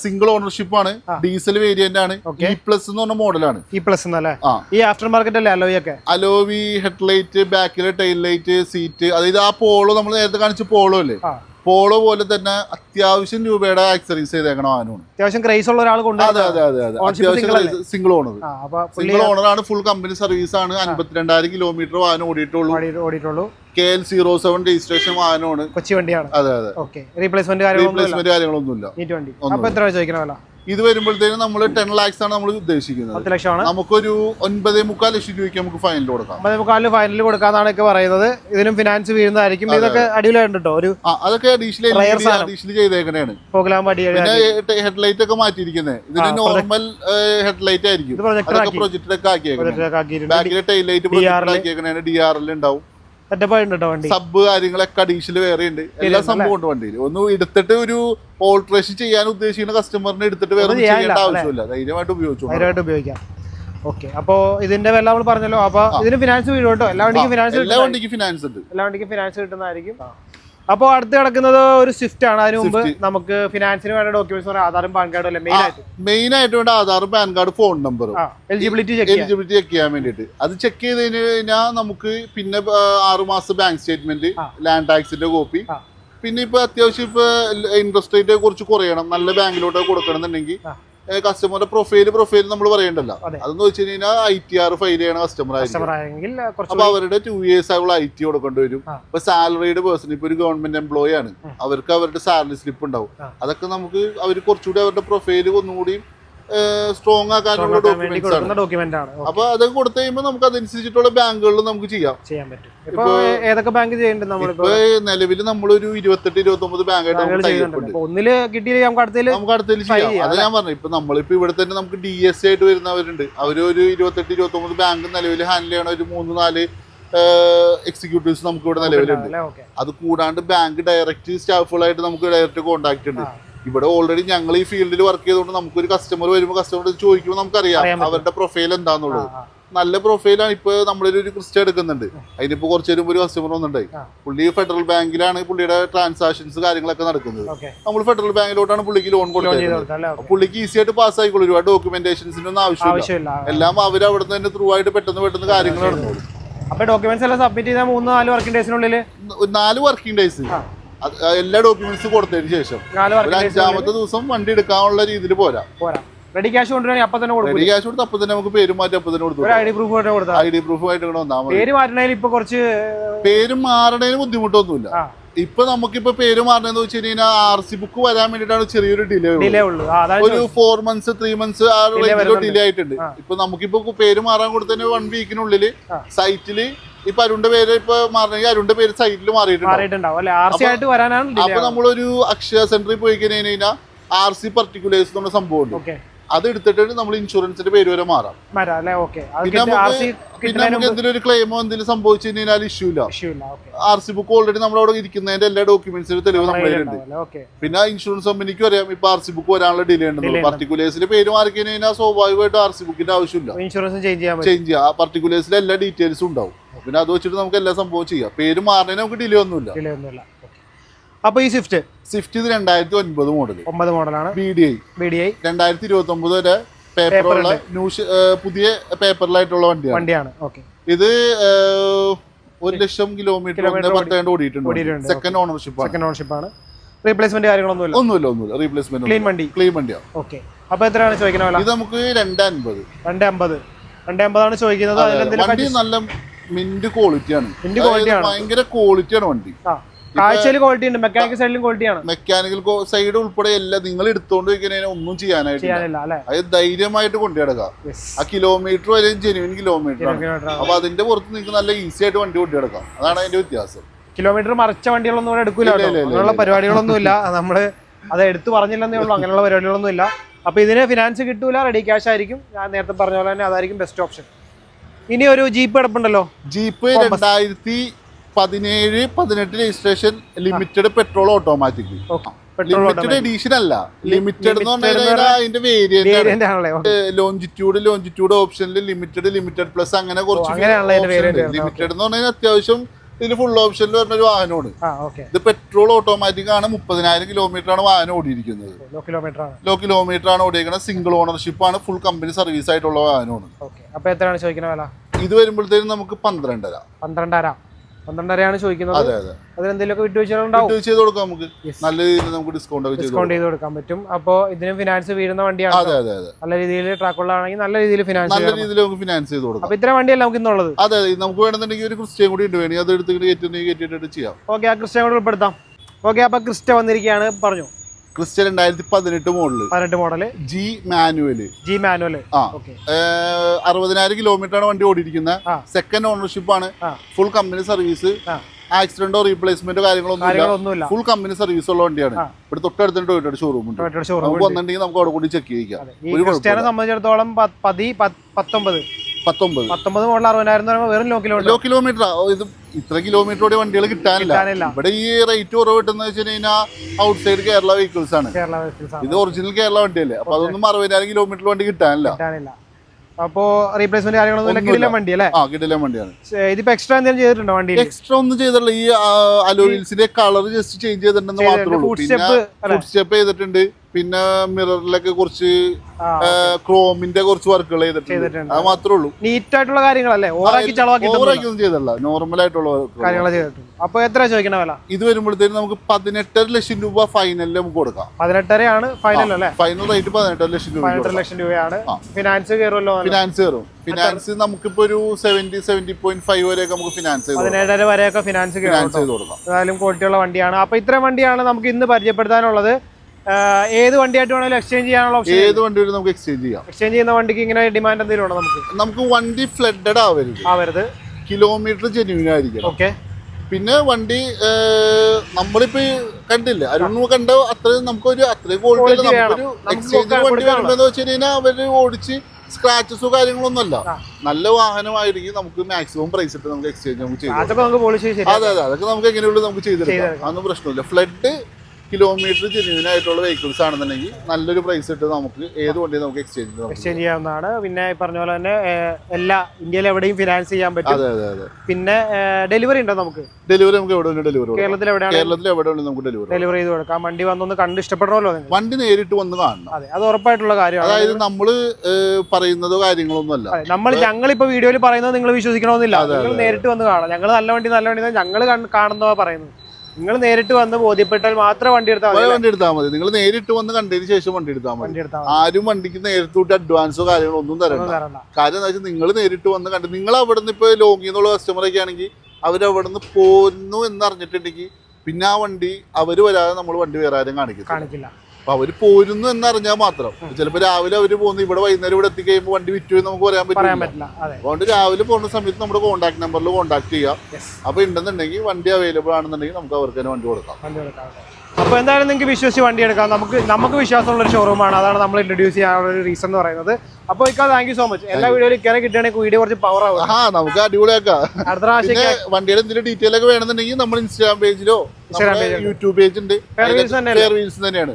സിംഗിൾ ഓണർഷിപ്പ് ആണ്. ഡീസൽ വേരിയന്റ് ആണ്. ഇ പ്ലസ് എന്ന് പറഞ്ഞ മോഡലാണ് ഈ പ്ലസ് എന്നല്ലേ ഈ ആഫ്റ്റർ മാർക്കറ്റ് അല്ലേ അലോവി ഒക്കെ? അലോവി ഹെഡ്ലൈറ്റ് ബാക്കിലെ ടൈൽ ലൈറ്റ് സീറ്റ് അതായത് ആ പോളോ നമ്മൾ നേരത്തെ കാണിച്ച പോളോ അല്ലേ? പോളോ പോലെ തന്നെ അത്യാവശ്യം രൂപയുടെ ആക്സറീസ് ചെയ്തേക്കണ വാഹനമാണ്. അത്യാവശ്യം ക്രൈസ് ഉള്ള ഒരാൾ കൊണ്ട് അതെ അതെ അതെ അതെ. അത്യാവശ്യം സിംഗിൾ ഓണർ സിംഗിൾ ഓണർ ആണ് ഫുൾ കമ്പനി സർവീസ് ആണ്. അൻപത്തിരണ്ടായിരം കിലോമീറ്റർ വാഹനം ഓടിയിട്ടുള്ളൂ. ഓടിയിട്ടുള്ളൂ. K L zero seven registration വാഹനമാണ്. കൊച്ചി വണ്ടിയാണ് അതെ. അതെ റീപ്ലേസ്മെന്റ് കാര്യങ്ങളൊന്നും ഇല്ല കാര്യങ്ങളൊന്നുമില്ല. അപ്പൊ എത്ര ചോദിക്കണ വില? ഇത് വരുമ്പോഴത്തേനും നമ്മൾ ടെൻ ലാക്സ് ആണ് നമ്മൾ ഉദ്ദേശിക്കുന്നത്. പത്ത് ലക്ഷമാണ്. നമുക്കൊരു ഒൻപതേ മുക്കാൽ ലക്ഷം രൂപയ്ക്ക് നമുക്ക് ഫൈനൽ കൊടുക്കാം. ഒമ്പത് മുക്കാലിന് ഫൈനൽ കൊടുക്കാന്നാണ് ഒക്കെ പറയുന്നത്. ഇതിനും ഫിനാൻസ് വീഴുന്നതായിരിക്കും. ഇതൊക്കെ അടിപൊളിയായിട്ട് കേട്ടോ ഒരു ആ അതൊക്കെ അഡീഷണൽ Rare സാധനം. അഡീഷണൽ ചെയ്തേക്കണേണ്. പ്രോഗ്രാം അടി പിന്നെ ഹെഡ്ലൈറ്റ് ഒക്കെ മാറ്റിയിരിക്കുന്നത് ഇതിന് നോർമൽ ഹെഡ്ലൈറ്റ് ആയിരിക്കും. ഇത് പ്രൊജക്ടർ അതൊക്കെ ആക്കി. ഒക്കെ ആക്കിയേക്കും ബാക്കിലെ ടൈലൈറ്റ് ആക്കിയേക്കണേ ഡി ആർ എൽ ഉണ്ടാവും. സബ് കാര്യങ്ങളൊക്കെ അഡീഷണൽ വേറെ ഉണ്ട്. എല്ലാ സംഭവം ഉണ്ട് വണ്ടിയിൽ. ഒന്ന് എടുത്തിട്ട് ഒരു ഓൾട്രേഷൻ ചെയ്യാൻ ഉദ്ദേശിക്കുന്ന കസ്റ്റമറിനെ എടുത്തിട്ട് വേറെ ചെയ്യേണ്ട ആവശ്യമില്ല. ധൈര്യമായിട്ട് ഉപയോഗിച്ചു ധൈര്യമായിട്ട് ഉപയോഗിക്കാം. ഓക്കെ അപ്പോ ഇതിന്റെ വില നമ്മൾ പറഞ്ഞല്ലോ. അപ്പൊ ഇതിന് ഫിനാൻസ് വീഴും കേട്ടോ. എല്ലാ വണ്ടിക്കും ഫിനാൻസ് എല്ലാ വണ്ടിക്കും ഫിനാൻസ് ഉണ്ട്. എല്ലാ വണ്ടിക്കും ഫിനാൻസ് കിട്ടുന്നതായിരിക്കും. അപ്പോൾ അടുത്ത് കിടക്കുന്നത് ഒരു സ്വിഫ്റ്റ് ആണ്. അതിന് മുമ്പ് നമുക്ക് ഫിനാൻസിന് വേണ്ട ഡോക്യുമെന്റ്സ് ആധാറും പാൻ കാർഡും അല്ലേ? മെയിൻ ആയിട്ട്. മെയിൻ ആയിട്ട് വേണ്ട ആധാറും പാൻ കാർഡ് ഫോൺ നമ്പറും എലിജിബിലിറ്റി എലിജിബിലിറ്റി ചെക്ക് ചെയ്യാൻ വേണ്ടിയിട്ട്. അത് ചെക്ക് ചെയ്ത് കഴിഞ്ഞ് കഴിഞ്ഞാൽ നമുക്ക് പിന്നെ ആറു മാസം ബാങ്ക് സ്റ്റേറ്റ്മെന്റ് ലാൻഡ് ടാക്സിന്റെ കോപ്പി പിന്നെ ഇപ്പൊ അത്യാവശ്യം ഇപ്പൊ ഇൻട്രസ്റ്റ് റേറ്റ് കുറച്ച് കുറയണം. നല്ല ബാങ്കിലോട്ട് കൊടുക്കണം എന്നുണ്ടെങ്കിൽ. കസ്റ്റമറുടെ പ്രൊഫൈൽ പ്രൊഫൈൽ നമ്മൾ പറയണ്ടല്ലോ അതെ. അതെന്ന് വെച്ച് കഴിഞ്ഞാൽ ഐ ടി ആർ ഫയൽ ചെയ്യണ കസ്റ്റമർ ആയിരിക്കും അപ്പൊ അവരുടെ ടു ഇയേഴ്സ് ആയുള്ള ഐ ടി കൊടുക്കേണ്ടി വരും. ഇപ്പൊ സാലറിയുടെ പേഴ്സൺ ഇപ്പൊ ഒരു ഗവൺമെന്റ് എംപ്ലോയി ആണ് അവർക്ക് അവരുടെ സാലറി സ്ലിപ്പ് ഉണ്ടാവും. അതൊക്കെ നമുക്ക് അവർ കുറച്ചുകൂടി അവരുടെ പ്രൊഫൈൽ ഒന്നുകൂടി സ്ട്രോങ് ആക്കാനുള്ള ഡോക്യുമെന്റ്സ് ആണ്. ഡോക്യുമെന്റ് ആണ്. അപ്പൊ അതൊക്കെ കൊടുത്തു കഴിയുമ്പോൾ നമുക്ക് അതനുസരിച്ചിട്ടുള്ള ബാങ്കുകളിൽ നമുക്ക് ചെയ്യാം. ചെയ്യാൻ പറ്റും. ഇപ്പൊ ഏതൊക്കെ ബാങ്ക് ചെയ്യുന്നുണ്ട് നമ്മളിപ്പോ? നിലവിൽ നമ്മളൊരു ഇരുപത്തെട്ട് ഇരുപത്തി ഒമ്പത് ബാങ്കായിട്ട് ഒന്നിൽ കിട്ടിയില്ല നമുക്ക് അടുത്തതിൽ നമുക്ക് ചെയ്യാം. അത് ഞാൻ പറഞ്ഞു. ഇപ്പൊ നമ്മളിപ്പോ ഇവിടെ തന്നെ നമുക്ക് ഡി എസ് ആയിട്ട് വരുന്നവരുണ്ട്. അവർ ഒരു ഇരുപത്തെട്ട് ഇരുപത്തി ഒമ്പത് ബാങ്ക് നിലവിൽ ഹാൻഡിൽ ചെയ്യണ ഒരു മൂന്ന് നാല് എക്സിക്യൂട്ടീവ്സ് നമുക്ക് ഇവിടെ നിലവിലുണ്ട്. അത് കൂടാണ്ട് ബാങ്ക് ഡയറക്റ്റ് സ്റ്റാഫുകളായിട്ട് നമുക്ക് ഡയറക്റ്റ് കോൺടാക്ട് ഉണ്ട്. ഇവിടെ ഓൾറെഡി ഞങ്ങൾ ഈ ഫീൽഡിൽ വർക്ക് ചെയ്തുകൊണ്ട് നമുക്കൊരു കസ്റ്റമർ വരുമ്പോൾ കസ്റ്റമർ ചോദിക്കുമ്പോൾ നമുക്കറിയാം അവരുടെ പ്രൊഫൈൽ എന്താന്നുള്ളത്. നല്ല പ്രൊഫൈലാണ് ഇപ്പൊ നമ്മളൊരു ഒരു ക്രിസ്റ്റ എടുക്കുന്നുണ്ട്. അതിനിപ്പോ കുറച്ച് നേരം ഒരു കസ്റ്റമർ വന്നിട്ടുണ്ടായി. പുള്ളി ഫെഡറൽ ബാങ്കിലാണ് പുള്ളിയുടെ ട്രാൻസാക്ഷൻസ് കാര്യങ്ങളൊക്കെ നടക്കുന്നത്. നമ്മൾ ഫെഡറൽ ബാങ്കിലോട്ടാണ് പുള്ളിക്ക് ലോൺ കൊടുക്കുന്നത് പുള്ളിക്ക് ഈസി ആയിട്ട് പാസ് ആയിക്കോളൂ. ഒരുപാട് ഡോക്യുമെന്റേഷൻസിന്റെ ഒന്നും ആവശ്യമില്ല. എല്ലാം അവർ അവിടെ നിന്ന് തന്നെ ത്രൂ ആയിട്ട് പെട്ടെന്ന് പെട്ടെന്ന് കാര്യങ്ങൾ നടന്നോളൂ. അപ്പൊ ഡോക്യുമെന്റ്സ് എല്ലാം സബ്മിറ്റ് ചെയ്താൽ മൂന്ന് നാല് വർക്കിംഗ് ഡേയ്സിനുള്ളിൽ നാല് വർക്കിംഗ് ഡേയ്സ്. എല്ലാ ഡോക്യുമെന്റ്സ് കൊടുത്തതിന് ശേഷം ഒരു അഞ്ചാമത്തെ ദിവസം വണ്ടി എടുക്കാനുള്ള രീതിയിൽ പോരാ. പോരാ. റെഡി ക്യാഷ് അപ്പൊ തന്നെ കൊടുക്കും റെഡി ക്യാഷ് കൊടുത്ത് അപ്പൊ തന്നെ നമുക്ക് പേര് മാറ്റി അപ്പൊ തന്നെ കൊടുത്തു ഐ ഡി പ്രൂഫ് ആയിട്ട് കൊടുത്താൽ ഐ ഡി പ്രൂഫുമായിട്ട് ഇങ്ങനെ വന്നാൽ പേര് മാറ്റണേൽ ഇപ്പൊ കുറച്ച് പേര് ബുദ്ധിമുട്ടൊന്നുമില്ല. ഇപ്പൊ നമുക്കിപ്പോ പേര് മാറണെന്ന് വെച്ച് കഴിഞ്ഞാൽ ആർ സി ബുക്ക് വരാൻ വേണ്ടിട്ടാണ് ചെറിയൊരു ഡിലേ ഡിലേ ഉള്ളൂ. ഒരു ഫോർ മന്ത്സ് ത്രീ മന്ത്സ് ആ റേഞ്ചിലോ ഡിലേ ആയിട്ടുണ്ട്. ഇപ്പൊ നമുക്കിപ്പോ പേര് മാറാൻ കൊടുത്തതിന് വൺ വീക്കിനുള്ളിൽ. സൈറ്റിൽ ഇപ്പൊ അരുണിന്റെ പേര് ഇപ്പൊ മാറണമെങ്കിൽ അരുണിന്റെ പേര് സൈറ്റിൽ മാറിയിട്ടുണ്ട് അപ്പൊ നമ്മളൊരു അക്ഷയ സെന്ററിൽ പോയി കഴിഞ്ഞ് കഴിഞ്ഞാൽ ആർ സി പർട്ടിക്കുലേഴ്സ് എന്നുള്ള സംഭവം ഉണ്ട്. ഓക്കെ അത് എടുത്തിട്ട് നമ്മൾ ഇൻഷുറൻസിന്റെ പേര് വരെ മാറാം. പിന്നെ നമുക്ക് പിന്നെ നമുക്ക് എന്തെങ്കിലും ഒരു ക്ലെയിമോ എന്തെങ്കിലും സംഭവിച്ചു കഴിഞ്ഞാൽ ഇഷ്യൂ ഇല്ല. ആർ സി ബുക്ക് ഓൾറെഡി നമ്മുടെ അവിടെ ഇരിക്കുന്നതിന്റെ എല്ലാ ഡോക്യുമെന്റ്സിന്റെ തെളിവ് നമ്മുടെ പിന്നെ ഇൻഷുറൻസ് കമ്പനിക്കും അറിയാം ഇപ്പൊ ആർ സി ബുക്ക് വരാനുള്ള ഡിലേ ഉണ്ടല്ലോ പർട്ടിക്കുലേഴ്സിന്റെ. പേര് മാറി കഴിഞ്ഞാൽ സ്വാഭാവികമായിട്ട് ആർ സി ബുക്കിന്റെ ആവശ്യമില്ല. ഇൻഷുറൻസ് ചേഞ്ച് ചെയ്യാം. ആ പർട്ടിക്കുലേഴ്സിലെ എല്ലാ ഡീറ്റെയിൽസും ഉണ്ടാവും. പിന്നെ അത് വെച്ചിട്ട് നമുക്ക് എല്ലാ സംഭവം ചെയ്യാം. പേര് മാറുന്നതിന് നമുക്ക് ഡിലേ ഒന്നുമില്ല. ഡിലേ ഒന്നുമില്ല Okay. അപ്പൊ ഈ സ്വിഫ്റ്റ് സ്വിഫ്റ്റ് ഇത് രണ്ടായിരത്തി ഒൻപത് മോഡൽ ഒമ്പത് മോഡലാണ് B D I B D I രണ്ടായിരത്തി ഇരുപത്തി ഒമ്പത് വരെ പേപ്പറുള്ള ന്യൂസ് പുതിയ പേപ്പറിലായിട്ടുള്ള വണ്ടിയാണ്. വണ്ടിയാണ്. ഓക്കെ ഇത് ഒരു ലക്ഷം കിലോമീറ്റർ പത്തേണ്ട് ഓടിയിട്ടുണ്ട്. സെക്കൻഡ് ഓണർഷിപ്പ് സെക്കൻഡ് ഓണർഷിപ്പ് ആണ്. റീപ്ലേസ്മെന്റ് കാര്യങ്ങളൊന്നുമില്ല. ഒന്നുമില്ല ഒന്നുമില്ല. റീപ്ലേസ്മെന്റ് ക്ലീൻ വണ്ടി. ക്ലീൻ വണ്ടിയാണ് ഓക്കെ അപ്പൊ എത്രയാണ് ചോദിക്കുന്നത് ഇത് നമുക്ക് രണ്ട് അൻപത് രണ്ട് അമ്പത് രണ്ട് അമ്പതാണ് ചോദിക്കുന്നത് വണ്ടി നല്ല മിന്റ് ക്വാളിറ്റിയാണ് മിന്റ് ക്വാളിറ്റിയാണ്. ഭയങ്കര ക്വാളിറ്റിയാണ് വണ്ടി. ആ. കാഴ്ചയിൽ ക്വാളിറ്റി ഉണ്ട് മെക്കാനിക്കൽ സൈഡിലും ക്വാളിറ്റിയാണ് മെക്കാനിക്കൽ സൈഡ് ഉൾപ്പെടെ എല്ലാം നിങ്ങൾ എടുത്തോണ്ട് വെക്കുന്നതിന് ഒന്നും ചെയ്യാനായിട്ടില്ല. അത് ധൈര്യമായിട്ട് കൊണ്ടുനടക്കാം ആ കിലോമീറ്റർ വരെ ജെനുവിൻ കിലോമീറ്റർ ആണ്. അപ്പൊ അതിന്റെ പുറത്ത് നിങ്ങൾക്ക് നല്ല ഈസി ആയിട്ട് വണ്ടി കൊണ്ടുനടക്കാം അതാണ് അതിന്റെ വ്യത്യാസം. കിലോമീറ്റർ മറച്ച വണ്ടികളൊന്നും ഇവിടെ എടുക്കൂല അങ്ങനെയുള്ള. പരിപാടികളൊന്നും ഇല്ല നമ്മൾ അത് എടുത്തു പറഞ്ഞില്ലെന്നേ ഉള്ളൂ. അങ്ങനെയുള്ള പരിപാടികളൊന്നും ഇല്ല അപ്പൊ ഇതിന് ഫിനാൻസ് കിട്ടൂല റെഡി ക്യാഷ് ആയിരിക്കും. ഞാൻ നേരത്തെ പറഞ്ഞ പോലെ തന്നെ അതായിരിക്കും ബെസ്റ്റ് ഓപ്ഷൻ ഇനി ഒരു ജീപ്പ് കിടപ്പുണ്ടല്ലോ. ജീപ്പ് രണ്ടായിരത്തി പതിനേഴ് പതിനെട്ട് registration limited petrol automatic. Limited edition അല്ല. ലിമിറ്റഡ് എന്ന് പറഞ്ഞാൽ അതിന്റെ വേരിയന്റ് ലോഞ്ചിറ്റ്യൂഡ് ലോഞ്ചിറ്റ്യൂഡ് ഓപ്ഷനിൽ ലിമിറ്റഡ് ലിമിറ്റഡ് പ്ലസ് അങ്ങനെ കുറച്ച്. ലിമിറ്റഡ് എന്ന് പറഞ്ഞാൽ അത്യാവശ്യം ഇതിന് ഫുൾ ഓപ്ഷനിൽ വരുന്ന ഒരു വാഹനമാണ്. ഇത് പെട്രോൾ ഓട്ടോമാറ്റിക് ആണ്. മുപ്പതിനായിരം കിലോമീറ്റർ ആണ് വാഹനം ഓടിയിരിക്കുന്നത്. ലോ കിലോമീറ്റർ ആണ്. ഓടിയിരിക്കുന്നത്. സിംഗിൾ ഓണർഷിപ്പ് ആണ്. ഫുൾ കമ്പനി സർവീസ് ആയിട്ടുള്ള വാഹനമാണ്. ഇത് വരുമ്പോഴത്തേക്കും നമുക്ക് പന്ത്രണ്ടര. പന്ത്രണ്ടര. പന്ത്രണ്ടരയാണ് ചോദിക്കുന്നത്. അതെ അതെ. അതിലെന്തെങ്കിലുമൊക്കെ വിട്ടുവീഴ്ചകളുണ്ടാവും ചെയ്ത് കൊടുക്കാം നമുക്ക്. നല്ല രീതിയിൽ നമുക്ക് ഡിസ്കൗണ്ട് ഡിസ്കൗണ്ട് ചെയ്ത് കൊടുക്കാൻ പറ്റും. അപ്പോൾ ഇതിന് ഫിനാൻസ് വീഴുന്ന വണ്ടിയാണ് അതെ അതെ അതെ. നല്ല രീതിയിൽ ട്രാക്കുള്ളതാണെങ്കിൽ നല്ല രീതിയിൽ ഫിനാൻസ് നല്ല രീതിയിൽ നമുക്ക് ഫിനാൻസ് ചെയ്ത് കൊടുക്കാം. അപ്പൊ ഇത്ര വണ്ടിയല്ല നമുക്ക് ഇന്നുള്ളത്? അതെ അതെ. നമുക്ക് വേണമെന്നുണ്ടെങ്കിൽ ഒരു ക്രിസ്ത്യൻ കൂടി ഉണ്ട് വേണമെങ്കിൽ അത് എടുത്തിട്ട് കയറ്റി കയറ്റിയിട്ട് ചെയ്യാം. ഓക്കെ ആ ക്രിസ്റ്റ കൂടെ ഉൾപ്പെടുത്താം. ഓക്കെ അപ്പൊ ക്രിസ്റ്റ വന്നിരിക്കുകയാണ്. പറഞ്ഞു. ക്രിസ്ത്യൻ രണ്ടായിരത്തി പതിനെട്ട് മോഡൽ. പതിനെട്ട് model. G manual. G manual. ആ. അറുപതിനായിരം കിലോമീറ്റർ ആണ് വണ്ടി ഓടിയിരിക്കുന്നത് സെക്കൻഡ് ഓണർഷിപ്പ് ആണ്. ഫുൾ കമ്പനി സർവീസ് ആക്സിഡന്റോ റീപ്ലേസ്മെന്റോ കാര്യങ്ങളൊന്നുമില്ല. ഫുൾ കമ്പനി സർവീസ് ഉള്ള വണ്ടിയാണ്. ഇവിടെ തൊട്ടടുത്ത് ടൊയോട്ടയുടെ ഷോറൂം ഉണ്ട്. നമുക്ക് വന്നിട്ടുണ്ടെങ്കിൽ നമുക്ക് അവിടെ കൂടി ചെക്ക് ചെയ്യിക്കാം. സംബന്ധിച്ചിടത്തോളം പതി പത്തൊമ്പത്. പത്തൊമ്പത്. പത്തൊമ്പത് മോഡൽ അറുപതിനായിരം പറയുമ്പോൾ വെറും ലോ കിലോമീറ്റർ ലോ കിലോമീറ്റർ ഇത് ഇത്ര കിലോമീറ്റർ ഓടിയ വണ്ടികൾ കിട്ടാനില്ല. ഇവിടെ ഈ റേറ്റ് കുറവ് കിട്ടുന്ന വെച്ച് കഴിഞ്ഞാൽ ഔട്ട് സൈഡ് കേരള വെഹിക്കിൾസ് ആണ്. ഇത് ഒറിജിനൽ കേരള വണ്ടിയല്ലേ? അപ്പൊ അതൊന്നും അറുപതിനായിരം കിലോമീറ്റർ വണ്ടി കിട്ടാനില്ല. അപ്പോ റീപ്ലേസ്മെന്റ് കാര്യങ്ങളൊന്നും. കിടിലം വണ്ടി അല്ലേ ആ കിട്ടില്ല വണ്ടിയാണ്. ഇതിപ്പോ എക്സ്ട്രാ എന്തെങ്കിലും ചെയ്തിട്ടുണ്ടോ വണ്ടിയിൽ? എക്സ്ട്രാ ഒന്നും ചെയ്തിട്ടില്ല. ഈ അലോയിൽസിന്റെ കളർ ജസ്റ്റ് ചേഞ്ച് ചെയ്തിട്ടുണ്ടെന്ന് മാത്രമേ ഉള്ളൂ. സ്റ്റെപ്പ് ചെയ്തിട്ടുണ്ട്. പിന്നെ മിററിലൊക്കെ കുറച്ച് ക്രോമിന്റെ കുറച്ച് വർക്കുകൾ ചെയ്തിട്ടുണ്ട്. അത് മാത്രമേ ഉള്ളൂ നീറ്റ് ആയിട്ടുള്ള കാര്യങ്ങളല്ലേ ഓവറാക്കിയൊന്നും ചെയ്തല്ല നോർമൽ ആയിട്ടുള്ള. കാര്യങ്ങൾ ചെയ്തിട്ടുണ്ട്. അപ്പൊ എത്ര ചോദിക്കണ വില? ഇത് വരുമ്പോഴത്തേക്കും നമുക്ക് പതിനെട്ടര ലക്ഷം രൂപ ഫൈനലിൽ നമുക്ക് കൊടുക്കാം. പതിനെട്ടരയാണ് ഫൈനൽ അല്ലേ? ഫൈനൽ റേറ്റ് പതിനെട്ടര ലക്ഷം രൂപ പതിനെട്ടര ലക്ഷം രൂപയാണ്. ഫിനാൻസ് കയറുമല്ലോ ഫിനാൻസ് കയറും ഫിനാൻസ് നമുക്കിപ്പോ ഒരു സെവന്റി സെവന്റി പോയിന്റ് ഫൈവ് വരെയൊക്കെ നമുക്ക് ഫിനാൻസ്. പതിനേഴര വരെയൊക്കെ ഫിനാൻസ് ഫിനാൻസ് ചെയ്ത് കൊടുക്കാം. ഏതായാലും ക്വാളിറ്റിയുള്ള വണ്ടിയാണ്. അപ്പൊ ഇത്രയും വണ്ടിയാണ് നമുക്ക് ഇന്ന് പരിചയപ്പെടുത്താനുള്ളത്. ഏത് വണ്ടിയായിട്ട് വേണമെങ്കിലും എക്സ്ചേഞ്ച് ചെയ്യാനുള്ള ഓപ്ഷൻ ഏത് വണ്ടി വരും നമുക്ക് എക്സ്ചേഞ്ച് ചെയ്യാം. എക്സ്ചേഞ്ച് ചെയ്യുന്ന വണ്ടിക്ക് ഇങ്ങനെ ഡിമാൻഡ് എന്തെങ്കിലും ഉണ്ടോ നമുക്ക്? നമുക്ക് വണ്ടി ഫ്ലഡഡ് ആവരുത് ആവരുത് കിലോമീറ്റർ ജെന്യൂൻ ആയിരിക്കണം. ഓക്കെ പിന്നെ വണ്ടി നമ്മളിപ്പോ കണ്ടില്ല അരുണ് കണ്ട അത്രയും നമുക്കൊരു അത്രയും ക്വാളിറ്റി. നമുക്കൊരു എക്സ്ചേഞ്ച് വണ്ടി വേണമെന്ന് വെച്ച് കഴിഞ്ഞാൽ അവർ ഓടിച്ച് സ്ക്രാച്ചസോ കാര്യങ്ങളൊന്നും അല്ല നല്ല വാഹനമായിരിക്കും നമുക്ക് മാക്സിമം പ്രൈസ് ഇട്ട് നമുക്ക് എക്സ്ചേഞ്ച് നമുക്ക് ശരി അതെ അതെ അതൊക്കെ നമുക്ക് എങ്ങനെയുള്ളൂ നമുക്ക് ചെയ്തെടുക്കാം. അതൊന്നും പ്രശ്നമില്ല. ഫ്ലഡ് കിലോമീറ്റർ ജെന്യൂൻ ആയിട്ടുള്ള വെഹിക്കിൾസ് ആണെന്നുണ്ടെങ്കിൽ നല്ലൊരു പ്രൈസ് ഇട്ട് നമുക്ക് ഏത് വണ്ടിയും നമുക്ക് എക്സ്ചേഞ്ച് എക്സ്ചേഞ്ച് ചെയ്യാവുന്നതാണ്. പിന്നെ പറഞ്ഞ പോലെ തന്നെ എല്ലാ ഇന്ത്യയിൽ എവിടെയും ഫിനാൻസ് ചെയ്യാൻ പറ്റും. അതെ അതെ അതെ. പിന്നെ ഡെലിവറി ഉണ്ടോ നമുക്ക്? ഡെലിവറി നമുക്ക് എവിടെ ഡെലിവറി കേരളത്തിൽ എവിടെയാണ് കേരളത്തിൽ എവിടെ നമുക്ക് ഡെലിവറി ഡെലിവറി ചെയ്ത് കൊടുക്കാം. വണ്ടി വന്നൊന്ന് കണ്ട് ഇഷ്ടപ്പെടണമല്ലോ വണ്ടി നേരിട്ട് വന്ന് കാണണം. അതെ അത് ഉറപ്പായിട്ടുള്ള കാര്യമാണ്. അതായത് നമ്മൾ ഏഹ്, പറയുന്നതോ കാര്യങ്ങളൊന്നും അല്ല. നമ്മൾ ഞങ്ങൾ ഇപ്പൊ വീഡിയോയിൽ പറയുന്നത് നിങ്ങൾ വിശ്വസിക്കണമെന്നില്ല. നിങ്ങൾ നേരിട്ട് വന്ന് കാണാം ഞങ്ങൾ നല്ല വണ്ടി നല്ല വണ്ടി ഞങ്ങൾ കാണുന്നതാ പറയുന്നത്. നിങ്ങൾ നേരിട്ട് വന്ന് ബോധ്യപ്പെട്ടാൽ മാത്രം വണ്ടി എടുത്താൽ മതി വണ്ടി എടുത്താൽ മതി. നിങ്ങൾ നേരിട്ട് വന്ന് കണ്ടതിന് ശേഷം വണ്ടി എടുത്താൽ മതി. ആരും വണ്ടിക്ക് നേരിട്ട് വിട്ട് അഡ്വാൻസോ കാര്യങ്ങളോ ഒന്നും തരണ്ട. കാര്യം എന്താ വെച്ചാൽ നിങ്ങൾ നേരിട്ട് വന്ന് കണ്ട് നിങ്ങൾ അവിടെ നിന്ന് ഇപ്പൊ ലോങ്ങിൽ നിന്നുള്ള കസ്റ്റമർ ഒക്കെ ആണെങ്കിൽ അവരവിടെ നിന്ന് പോരുന്നു എന്ന് അറിഞ്ഞിട്ടുണ്ടെങ്കിൽ പിന്നെ ആ വണ്ടി അവർ വരാതെ നമ്മൾ വണ്ടി വേറെ ആരും കാണിക്കും കാണിക്കില്ല. അപ്പൊ അവർ പോരുന്നു എന്നറിഞ്ഞാൽ മാത്രം. ചിലപ്പോ രാവിലെ അവർ പോകുന്നു ഇവിടെ വൈകുന്നേരം ഇവിടെ എത്തിക്കഴിയുമ്പോൾ വണ്ടി വിറ്റു എന്ന് നമുക്ക് പറയാൻ പറ്റില്ല. പറ്റില്ല അതെ. അതുകൊണ്ട് രാവിലെ പോകുന്ന സമയത്ത് നമ്മുടെ കോൺടാക്ട് നമ്പറിൽ കോൺടാക്ട് ചെയ്യാം. അപ്പൊ ഉണ്ടെന്നുണ്ടെങ്കിൽ വണ്ടി അവൈലബിൾ ആണെന്നുണ്ടെങ്കിൽ നമുക്ക് അവർക്ക് തന്നെ വണ്ടി കൊടുക്കാം. അപ്പോൾ എന്തായാലും നിങ്ങൾക്ക് വിശ്വസിച്ച് വണ്ടി എടുക്കാം. നമുക്ക് നമുക്ക് വിശ്വാസമുള്ള ഒരു ഷോറൂമാണ് അതാണ് നമ്മൾ ഇൻട്രൊഡ്യൂസ് ചെയ്യാനുള്ള ഒരു റീസൺ എന്ന് പറയുന്നത്. അപ്പോൾ ഇക്കാ താങ്ക് യു സോ മച്ച് എല്ലാ വീഡിയോയിലും കയറി കിട്ടുകയാണെങ്കിൽ വീഡിയോ കുറച്ച് പവർ ആവും. ആ നമുക്ക് അടിപൊളിയാക്കാം. അടുത്ത പ്രാവശ്യം വണ്ടിയുടെ എന്തെങ്കിലും ഡീറ്റെയിൽ ഒക്കെ വേണമെന്നുണ്ടെങ്കിൽ നമ്മൾ ഇൻസ്റ്റാഗ്രാം പേജിലോ യൂട്യൂബ് പേജ് ഉണ്ട്. വീൽസ് തന്നെയാണ്.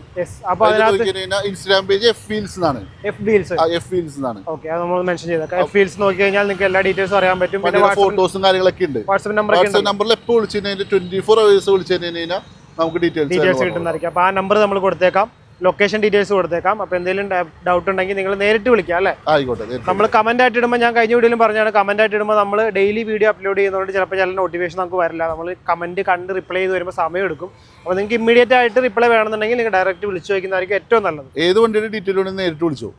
ഇൻസ്റ്റാഗ്രാം പേജ് എഫ് വീൽസ് എന്നാണ്. എഫ് ഡീൽസ് എഫ് വീൽസ് എന്നാണ്. ഓക്കെ അത് നമ്മൾ മെൻഷൻ ചെയ്തേക്കാം എഫ് ഫീൽസ് നോക്കി കഴിഞ്ഞാൽ നിങ്ങൾക്ക് എല്ലാ ഡീറ്റെയിൽസ് അറിയാൻ പറ്റും. പിന്നെ ഫോട്ടോസും കാര്യങ്ങളൊക്കെ ഉണ്ട്. വാട്സ്ആപ്പ് നമ്പർ നമ്പറിൽ എപ്പോൾ വിളിച്ചു കഴിഞ്ഞാൽ ട്വന്റി ഫോർ അവേഴ്സ് വിളിച്ചു കഴിഞ്ഞാൽ നമുക്ക് ഡീറ്റെയിൽസ് കിട്ടുന്നതായിരിക്കും. അപ്പോൾ ആ നമ്പർ നമ്മൾ കൊടുത്തേക്കാം. ലൊക്കേഷൻ ഡീറ്റെയിൽസ് കൊടുത്തേക്കാം. അപ്പൊ എന്തെങ്കിലും ഡൗട്ട് ഉണ്ടെങ്കിൽ നിങ്ങൾ നേരിട്ട് വിളിക്കാം അല്ലേ? ആയിക്കോട്ടെ നമ്മൾ കമന്റ് ആയിട്ട് ഇടുമ്പോൾ ഞാൻ കഴിഞ്ഞ വീഡിയോയിലും പറഞ്ഞാണ് കമന്റ് ആയിട്ട് ഇടുമ്പോൾ നമ്മൾ ഡെയിലി വീഡിയോ അപ്ലോഡ് ചെയ്യുന്നതുകൊണ്ട് ചിലപ്പോൾ ചില നോട്ടിഫിക്കേഷൻ നമുക്ക് വരില്ല. നമ്മൾ കമന്റ് കണ്ട് റിപ്ലൈ ചെയ്ത് വരുമ്പോൾ സമയം എടുക്കും. അപ്പോൾ നിങ്ങൾക്ക് ഇമ്മീഡിയറ്റ് ആയിട്ട് റിപ്ലൈ വേണമെന്നുണ്ടെങ്കിൽ നിങ്ങൾ ഡയറക്റ്റ് വിളിച്ചു വയ്ക്കുന്നതായിരിക്കും ഏറ്റവും നല്ലത്. ഏത് വണ്ടിയുടെ ഡീറ്റെയിൽ നേരിട്ട് വിളിച്ചോ?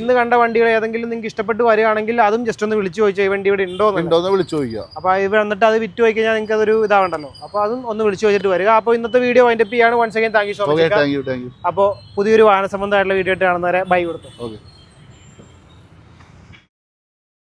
ഇന്ന് കണ്ട വണ്ടികൾ ഏതെങ്കിലും നിങ്ങൾക്ക് ഇഷ്ടപ്പെട്ട് വരികയാണെങ്കിൽ അതും ജസ്റ്റ് ഒന്ന് വിളിച്ചു ചോദിച്ചാൽ ഈ വണ്ടി ഇവിടെ ഉണ്ടോ? ഉണ്ടോന്ന് വിളിച്ചു ചോദിക്കുക. അപ്പോൾ ഇവിടെ വന്നിട്ട് അത് വിറ്റ് പോയി കഴിഞ്ഞാൽ നിങ്ങൾക്ക് അതൊരു ഇതാവണ്ടല്ലോ. അപ്പോൾ അതും ഒന്ന് വിളിച്ചു ചോദിച്ചിട്ട് വരിക. അപ്പോൾ ഇന്നത്തെ വീഡിയോ വൈൻഡപ്പ് ചെയ്യാണ്. Once again thank you so much thank you thank you അപ്പോൾ പുതിയൊരു വാഹന സംബന്ധമായിട്ടുള്ള വീഡിയോ ആയിട്ട് കാണുന്നവരെ ബൈ കൊടുത്തു. ഓക്കെ